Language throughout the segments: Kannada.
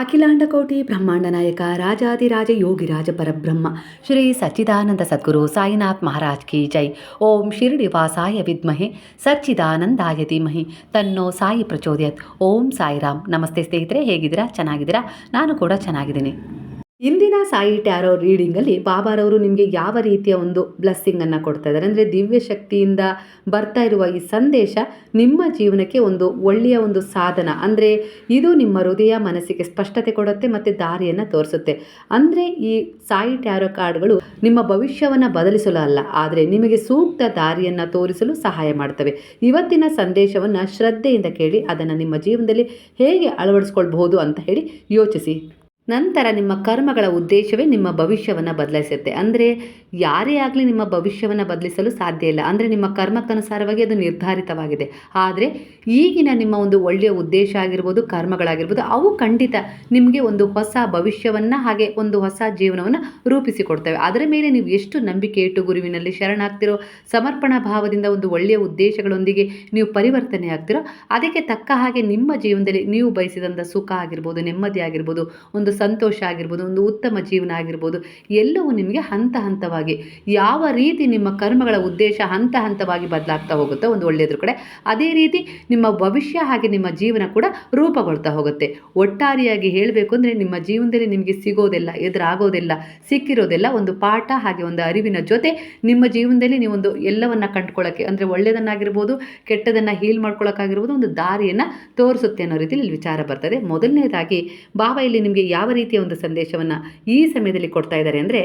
ಅಖಿಲಾಂಡಕೋಟಿ ಬ್ರಹ್ಮಾಂಡ ನಾಯಕ ರಾಜಾದಿರಾಜ ಯೋಗಿರಾಜ ಪರಬ್ರಹ್ಮ, ಶ್ರೀ ಸಚ್ಚಿದಾನಂದ ಸದ್ಗುರು ಸಾಯಿನಾಥ್ ಮಹಾರಾಜ್ ಕಿ ಜೈ. ಓಂ ಶಿರಡಿ ವಾಸಾಯ ವಿದ್ಮಹೆ, ಸಚ್ಚಿದಾನಂದಾಯ ಧೀಮಹಿ. ತನ್ನೋ ಸಾಯಿ ಪ್ರಚೋದಯತ್. ಓಂ ಸಾಯಿರಾಮ್. ನಮಸ್ತೆ ಸ್ನೇಹಿತರೆ, ಹೇಗಿದ್ದೀರಾ? ಚೆನ್ನಾಗಿದ್ದೀರಾ? ನಾನು ಕೂಡ ಚೆನ್ನಾಗಿದ್ದೀನಿ. ಇಂದಿನ ಸಾಯಿ ಟ್ಯಾರೋ ರೀಡಿಂಗಲ್ಲಿ ಬಾಬಾರವರು ನಿಮಗೆ ಯಾವ ರೀತಿಯ ಒಂದು ಬ್ಲೆಸ್ಸಿಂಗನ್ನು ಕೊಡ್ತಾ ಇದ್ದಾರೆ? ಅಂದರೆ ದಿವ್ಯ ಶಕ್ತಿಯಿಂದ ಬರ್ತಾ ಇರುವ ಈ ಸಂದೇಶ ನಿಮ್ಮ ಜೀವನಕ್ಕೆ ಒಂದು ಒಳ್ಳೆಯ ಒಂದು ಸಾಧನ. ಅಂದರೆ ಇದು ನಿಮ್ಮ ಹೃದಯ ಮನಸ್ಸಿಗೆ ಸ್ಪಷ್ಟತೆ ಕೊಡುತ್ತೆ ಮತ್ತು ದಾರಿಯನ್ನು ತೋರಿಸುತ್ತೆ. ಅಂದರೆ ಈ ಸಾಯಿ ಟ್ಯಾರೋ ಕಾರ್ಡ್ಗಳು ನಿಮ್ಮ ಭವಿಷ್ಯವನ್ನು ಬದಲಿಸಲು ಅಲ್ಲ, ಆದರೆ ನಿಮಗೆ ಸೂಕ್ತ ದಾರಿಯನ್ನು ತೋರಿಸಲು ಸಹಾಯ ಮಾಡ್ತವೆ. ಇವತ್ತಿನ ಸಂದೇಶವನ್ನು ಶ್ರದ್ಧೆಯಿಂದ ಕೇಳಿ, ಅದನ್ನು ನಿಮ್ಮ ಜೀವನದಲ್ಲಿ ಹೇಗೆ ಅಳವಡಿಸ್ಕೊಳ್ಬಹುದು ಅಂತ ಹೇಳಿ ಯೋಚಿಸಿ. ನಂತರ ನಿಮ್ಮ ಕರ್ಮಗಳ ಉದ್ದೇಶವೇ ನಿಮ್ಮ ಭವಿಷ್ಯವನ್ನು ಬದಲಾಯಿಸುತ್ತೆ. ಅಂದರೆ ಯಾರೇ ಆಗಲಿ ನಿಮ್ಮ ಭವಿಷ್ಯವನ್ನು ಬದಲಿಸಲು ಸಾಧ್ಯ ಇಲ್ಲ. ಅಂದರೆ ನಿಮ್ಮ ಕರ್ಮಕ್ಕನುಸಾರವಾಗಿ ಅದು ನಿರ್ಧಾರಿತವಾಗಿದೆ. ಆದರೆ ಈಗಿನ ನಿಮ್ಮ ಒಂದು ಒಳ್ಳೆಯ ಉದ್ದೇಶ ಆಗಿರ್ಬೋದು, ಕರ್ಮಗಳಾಗಿರ್ಬೋದು, ಅವು ಖಂಡಿತ ನಿಮಗೆ ಒಂದು ಹೊಸ ಭವಿಷ್ಯವನ್ನು ಹಾಗೆ ಒಂದು ಹೊಸ ಜೀವನವನ್ನು ರೂಪಿಸಿಕೊಡ್ತವೆ. ಅದರ ಮೇಲೆ ನೀವು ಎಷ್ಟು ನಂಬಿಕೆ ಇಟ್ಟು ಗುರುವಿನಲ್ಲಿ ಶರಣಾಗ್ತಿರೋ, ಸಮರ್ಪಣಾ ಭಾವದಿಂದ ಒಂದು ಒಳ್ಳೆಯ ಉದ್ದೇಶಗಳೊಂದಿಗೆ ನೀವು ಪರಿವರ್ತನೆ ಆಗ್ತಿರೋ, ಅದಕ್ಕೆ ತಕ್ಕ ಹಾಗೆ ನಿಮ್ಮ ಜೀವನದಲ್ಲಿ ನೀವು ಬಯಸಿದಂಥ ಸುಖ ಆಗಿರ್ಬೋದು, ನೆಮ್ಮದಿ ಆಗಿರ್ಬೋದು, ಒಂದು ಸಂತೋಷ ಆಗಿರ್ಬೋದು, ಒಂದು ಉತ್ತಮ ಜೀವನ ಆಗಿರ್ಬೋದು, ಎಲ್ಲವೂ ನಿಮಗೆ ಹಂತ ಹಂತವಾಗಿ, ಯಾವ ರೀತಿ ನಿಮ್ಮ ಕರ್ಮಗಳ ಉದ್ದೇಶ ಹಂತ ಹಂತವಾಗಿ ಬದಲಾಗ್ತಾ ಹೋಗುತ್ತೋ ಒಂದು ಒಳ್ಳೆಯದ್ರ ಕಡೆ, ಅದೇ ರೀತಿ ನಿಮ್ಮ ಭವಿಷ್ಯ ಹಾಗೆ ನಿಮ್ಮ ಜೀವನ ಕೂಡ ರೂಪುಗೊಳ್ತಾ ಹೋಗುತ್ತೆ. ಒಟ್ಟಾರೆಯಾಗಿ ಹೇಳಬೇಕು ಅಂದರೆ ನಿಮ್ಮ ಜೀವನದಲ್ಲಿ ನಿಮಗೆ ಸಿಗೋದೆಲ್ಲ, ಎದುರಾಗೋದೆಲ್ಲ, ಸಿಕ್ಕಿರೋದೆಲ್ಲ ಒಂದು ಪಾಠ ಹಾಗೆ ಒಂದು ಅರಿವಿನ ಜೊತೆ, ನಿಮ್ಮ ಜೀವನದಲ್ಲಿ ನೀವೊಂದು ಎಲ್ಲವನ್ನ ಕಂಡುಕೊಳ್ಳೋಕ್ಕೆ ಅಂದರೆ ಒಳ್ಳೆಯದನ್ನಾಗಿರ್ಬೋದು, ಕೆಟ್ಟದನ್ನು ಹೀಲ್ ಮಾಡ್ಕೊಳ್ಳೋಕ್ಕಾಗಿರ್ಬೋದು, ಒಂದು ದಾರಿಯನ್ನು ತೋರಿಸುತ್ತೆ ಅನ್ನೋ ರೀತಿಯಲ್ಲಿ ವಿಚಾರ ಬರ್ತದೆ. ಮೊದಲನೇದಾಗಿ ಬಾಬಾ ಇಲ್ಲಿ ನಿಮಗೆ ಯಾವ ರೀತಿಯ ಒಂದು ಸಂದೇಶವನ್ನು ಈ ಸಮಯದಲ್ಲಿ ಕೊಡ್ತಾ ಇದ್ದಾರೆ ಅಂದರೆ,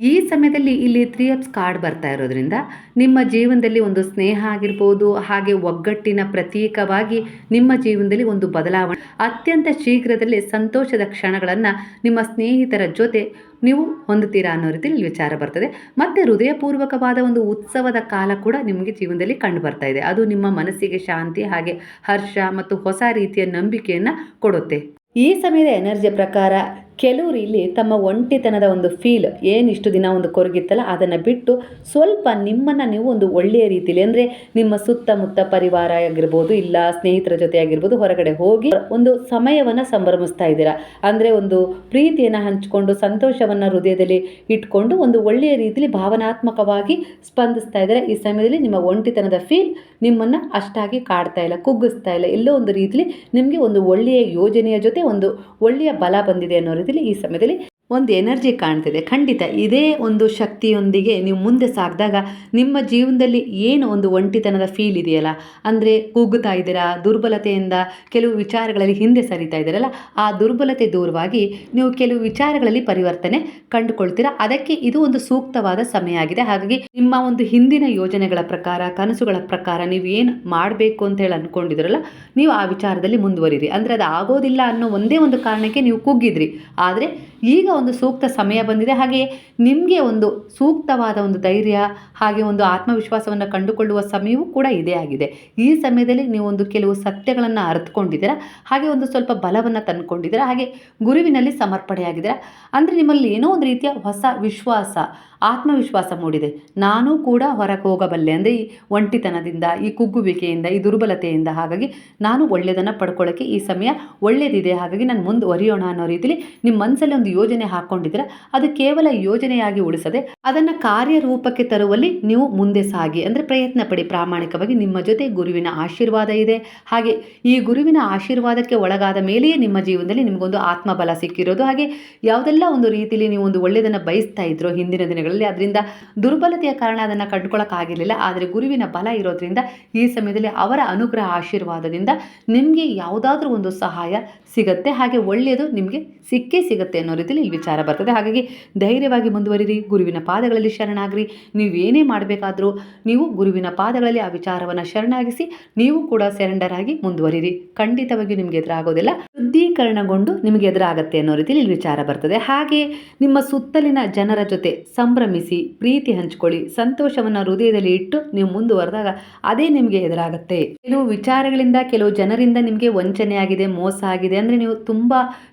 ಈ ಸಮಯದಲ್ಲಿ ಇಲ್ಲಿ ತ್ರೀ ಅಪ್ಸ್ ಕಾರ್ಡ್ ಬರ್ತಾ ಇರೋದ್ರಿಂದ ನಿಮ್ಮ ಜೀವನದಲ್ಲಿ ಒಂದು ಸ್ನೇಹ ಆಗಿರ್ಬೋದು, ಹಾಗೆ ಒಗ್ಗಟ್ಟಿನ ಪ್ರತೀಕವಾಗಿ ನಿಮ್ಮ ಜೀವನದಲ್ಲಿ ಒಂದು ಬದಲಾವಣೆ, ಅತ್ಯಂತ ಶೀಘ್ರದಲ್ಲೇ ಸಂತೋಷದ ಕ್ಷಣಗಳನ್ನು ನಿಮ್ಮ ಸ್ನೇಹಿತರ ಜೊತೆ ನೀವು ಹೊಂದುತ್ತೀರಾ ಅನ್ನೋ ರೀತಿಯಲ್ಲಿ ವಿಚಾರ ಬರ್ತದೆ. ಮತ್ತು ಹೃದಯಪೂರ್ವಕವಾದ ಒಂದು ಉತ್ಸವದ ಕಾಲ ಕೂಡ ನಿಮಗೆ ಜೀವನದಲ್ಲಿ ಕಂಡು ಬರ್ತಾ ಇದೆ. ಅದು ನಿಮ್ಮ ಮನಸ್ಸಿಗೆ ಶಾಂತಿ ಹಾಗೆ ಹರ್ಷ ಮತ್ತು ಹೊಸ ರೀತಿಯ ನಂಬಿಕೆಯನ್ನು ಕೊಡುತ್ತೆ. ಈ ಸಮಯದ ಎನರ್ಜಿ ಪ್ರಕಾರ ಕೆಲವರು ಇಲ್ಲಿ ತಮ್ಮ ಒಂಟಿತನದ ಒಂದು ಫೀಲ್ ಏನು ಇಷ್ಟು ದಿನ ಒಂದು ಕೊರಗಿತ್ತಲ್ಲ, ಅದನ್ನು ಬಿಟ್ಟು ಸ್ವಲ್ಪ ನಿಮ್ಮನ್ನು ನೀವು ಒಂದು ಒಳ್ಳೆಯ ರೀತಿಯಲ್ಲಿ ಅಂದರೆ ನಿಮ್ಮ ಸುತ್ತಮುತ್ತ ಪರಿವಾರ ಆಗಿರ್ಬೋದು, ಇಲ್ಲ ಸ್ನೇಹಿತರ ಜೊತೆ ಆಗಿರ್ಬೋದು, ಹೊರಗಡೆ ಹೋಗಿ ಒಂದು ಸಮಯವನ್ನು ಸಂಭ್ರಮಿಸ್ತಾ ಇದ್ದೀರಾ? ಅಂದರೆ ಒಂದು ಪ್ರೀತಿಯನ್ನು ಹಂಚಿಕೊಂಡು, ಸಂತೋಷವನ್ನು ಹೃದಯದಲ್ಲಿ ಇಟ್ಕೊಂಡು ಒಂದು ಒಳ್ಳೆಯ ರೀತಿಯಲ್ಲಿ ಭಾವನಾತ್ಮಕವಾಗಿ ಸ್ಪಂದಿಸ್ತಾ ಇದ್ದಾರೆ? ಈ ಸಮಯದಲ್ಲಿ ನಿಮ್ಮ ಒಂಟಿತನದ ಫೀಲ್ ನಿಮ್ಮನ್ನು ಅಷ್ಟಾಗಿ ಕಾಡ್ತಾ ಇಲ್ಲ, ಕುಗ್ಗಿಸ್ತಾ ಇಲ್ಲ, ಎಲ್ಲೋ ಒಂದು ರೀತಿಯಲ್ಲಿ ನಿಮಗೆ ಒಂದು ಒಳ್ಳೆಯ ಯೋಜನೆಯ ಜೊತೆ ಒಂದು ಒಳ್ಳೆಯ ಬಲ ಬಂದಿದೆ ಅನ್ನೋ ರೀತಿಯಲ್ಲಿ ಈ ಸಮಯದಲ್ಲಿ ಒಂದು ಎನರ್ಜಿ ಕಾಣ್ತಿದೆ. ಖಂಡಿತ ಇದೇ ಒಂದು ಶಕ್ತಿಯೊಂದಿಗೆ ನೀವು ಮುಂದೆ ಸಾಗಿದಾಗ ನಿಮ್ಮ ಜೀವನದಲ್ಲಿ ಏನು ಒಂದು ಒಂಟಿತನದ ಫೀಲ್ ಇದೆಯಲ್ಲ? ಅಂದರೆ ಕುಗ್ಗುತ್ತಾ ಇದ್ದೀರಾ? ದುರ್ಬಲತೆಯಿಂದ ಕೆಲವು ವಿಚಾರಗಳಲ್ಲಿ ಹಿಂದೆ ಸರಿತಾ ಇದ್ದೀರಲ್ಲ ಆ ದುರ್ಬಲತೆ ದೂರವಾಗಿ ನೀವು ಕೆಲವು ವಿಚಾರಗಳಲ್ಲಿ ಪರಿವರ್ತನೆ ಕಂಡುಕೊಳ್ತೀರಾ? ಅದಕ್ಕೆ ಇದು ಒಂದು ಸೂಕ್ತವಾದ ಸಮಯ ಆಗಿದೆ. ಹಾಗಾಗಿ ನಿಮ್ಮ ಒಂದು ಹಿಂದಿನ ಯೋಜನೆಗಳ ಪ್ರಕಾರ, ಕನಸುಗಳ ಪ್ರಕಾರ ನೀವು ಏನು ಮಾಡಬೇಕು ಅಂತ ಹೇಳಿ ಅಂದ್ಕೊಂಡಿದ್ರಲ್ಲ ನೀವು ಆ ವಿಚಾರದಲ್ಲಿ ಮುಂದುವರಿರಿ. ಅಂದರೆ ಅದು ಆಗೋದಿಲ್ಲ ಅನ್ನೋ ಒಂದೇ ಒಂದು ಕಾರಣಕ್ಕೆ ನೀವು ಕುಗ್ಗಿದ್ರಿ ಆದರೆ ಈಗ ಒಂದು ಸೂಕ್ತ ಸಮಯ ಬಂದಿದೆ. ಹಾಗೆ ನಿಮಗೆ ಒಂದು ಸೂಕ್ತವಾದ ಒಂದು ಧೈರ್ಯ, ಹಾಗೆ ಒಂದು ಆತ್ಮವಿಶ್ವಾಸವನ್ನು ಕಂಡುಕೊಳ್ಳುವ ಸಮಯವೂ ಕೂಡ ಇದೇ ಆಗಿದೆ. ಈ ಸಮಯದಲ್ಲಿ ನೀವು ಒಂದು ಕೆಲವು ಸತ್ಯಗಳನ್ನು ಅರ್ಥಕೊಂಡಿದ್ದೀರಾ ಹಾಗೆ ಒಂದು ಸ್ವಲ್ಪ ಬಲವನ್ನು ತಂದುಕೊಂಡಿದ್ದೀರಾ? ಹಾಗೆ ಗುರುವಿನಲ್ಲಿ ಸಮರ್ಪಣೆಯಾಗಿದ್ದೀರಾ? ಅಂದರೆ ನಿಮ್ಮಲ್ಲಿ ಏನೋ ಒಂದು ರೀತಿಯ ಹೊಸ ವಿಶ್ವಾಸ ಆತ್ಮವಿಶ್ವಾಸ ಮೂಡಿದೆ. ನಾನು ಕೂಡ ಹೊರಗೆ ಹೋಗಬಲ್ಲೆ ಅಂದರೆ ಈ ಒಂಟಿತನದಿಂದ, ಈ ಕುಗ್ಗುವಿಕೆಯಿಂದ, ಈ ದುರ್ಬಲತೆಯಿಂದ ಹಾಗಾಗಿ ನಾನು ಒಳ್ಳೆಯದನ್ನು ಪಡ್ಕೊಳ್ಳೋಕ್ಕೆ ಈ ಸಮಯ ಒಳ್ಳೆಯದಿದೆ ಹಾಗಾಗಿ ನಾನು ಮುಂದೆ ಒರಿಯೋಣ ಅನ್ನೋ ರೀತಿಲಿ ನಿಮ್ಮ ಮನಸ್ಸಲ್ಲಿ ಒಂದು ಯೋಜನೆ ಹಾಕ್ಕೊಂಡಿದ್ರೆ ಅದು ಕೇವಲ ಯೋಜನೆಯಾಗಿ ಉಳಿಸದೆ ಅದನ್ನು ಕಾರ್ಯರೂಪಕ್ಕೆ ತರುವಲ್ಲಿ ನೀವು ಮುಂದೆ ಸಾಗಿ. ಅಂದರೆ ಪ್ರಯತ್ನ ಪಡಿ. ಪ್ರಾಮಾಣಿಕವಾಗಿ ನಿಮ್ಮ ಜೊತೆ ಗುರುವಿನ ಆಶೀರ್ವಾದ ಇದೆ. ಹಾಗೆ ಈ ಗುರುವಿನ ಆಶೀರ್ವಾದಕ್ಕೆ ಒಳಗಾದ ಮೇಲೆಯೇ ನಿಮ್ಮ ಜೀವನದಲ್ಲಿ ನಿಮಗೊಂದು ಆತ್ಮಬಲ ಸಿಕ್ಕಿರೋದು. ಹಾಗೆ ಯಾವುದೆಲ್ಲ ಒಂದು ರೀತಿಯಲ್ಲಿ ನೀವು ಒಂದು ಒಳ್ಳೆಯದನ್ನು ಬಯಸ್ತಾ ಇದ್ರೋ ಹಿಂದಿನ ದಿನಗಳಲ್ಲಿ ಅದರಿಂದ ದುರ್ಬಲತೆಯ ಕಾರಣ ಅದನ್ನು ಕಂಡುಕೊಳ್ಳೋಕ್ಕಾಗಿರಲಿಲ್ಲ ಆದರೆ ಗುರುವಿನ ಬಲ ಇರೋದ್ರಿಂದ ಈ ಸಮಯದಲ್ಲಿ ಅವರ ಅನುಗ್ರಹ ಆಶೀರ್ವಾದದಿಂದ ನಿಮಗೆ ಯಾವುದಾದ್ರೂ ಒಂದು ಸಹಾಯ ಸಿಗುತ್ತೆ. ಹಾಗೆ ಒಳ್ಳೆಯದು ನಿಮಗೆ ಸಿಕ್ಕೇ ಸಿಗುತ್ತೆ ಅನ್ನೋ ರೀತಿಯಲ್ಲಿ ಇಲ್ಲಿ ವಿಚಾರ ಬರ್ತದೆ. ಹಾಗಾಗಿ ಧೈರ್ಯವಾಗಿ ಮುಂದುವರಿರಿ. ಗುರುವಿನ ಪಾದಗಳಲ್ಲಿ ಶರಣಾಗ್ರಿ. ನೀವೇನೇ ಮಾಡಬೇಕಾದರೂ ನೀವು ಗುರುವಿನ ಪಾದಗಳಲ್ಲಿ ಆ ವಿಚಾರವನ್ನು ಶರಣಾಗಿಸಿ ನೀವು ಕೂಡ ಸೆರೆಂಡರ್ ಆಗಿ ಮುಂದುವರಿರಿ. ಖಂಡಿತವಾಗಿಯೂ ನಿಮಗೆ ಎದುರಾಗೋದಿಲ್ಲ. ಶುದ್ಧೀಕರಣಗೊಂಡು ನಿಮಗೆ ಎದುರಾಗತ್ತೆ ಅನ್ನೋ ರೀತಿಯಲ್ಲಿ ಇಲ್ಲಿ ವಿಚಾರ ಬರ್ತದೆ. ಹಾಗೆ ನಿಮ್ಮ ಸುತ್ತಲಿನ ಜನರ ಜೊತೆ ಸಂಭ್ರಮಿಸಿ, ಪ್ರೀತಿ ಹಂಚ್ಕೊಳ್ಳಿ, ಸಂತೋಷವನ್ನು ಹೃದಯದಲ್ಲಿ ಇಟ್ಟು ನೀವು ಮುಂದುವರೆದಾಗ ಅದೇ ನಿಮಗೆ ಎದುರಾಗುತ್ತೆ. ಕೆಲವು ವಿಚಾರಗಳಿಂದ, ಕೆಲವು ಜನರಿಂದ ನಿಮಗೆ ವಂಚನೆ ಆಗಿದೆ, ಮೋಸ ಆಗಿದೆ ಅಂದರೆ ನೀವು ತುಂಬ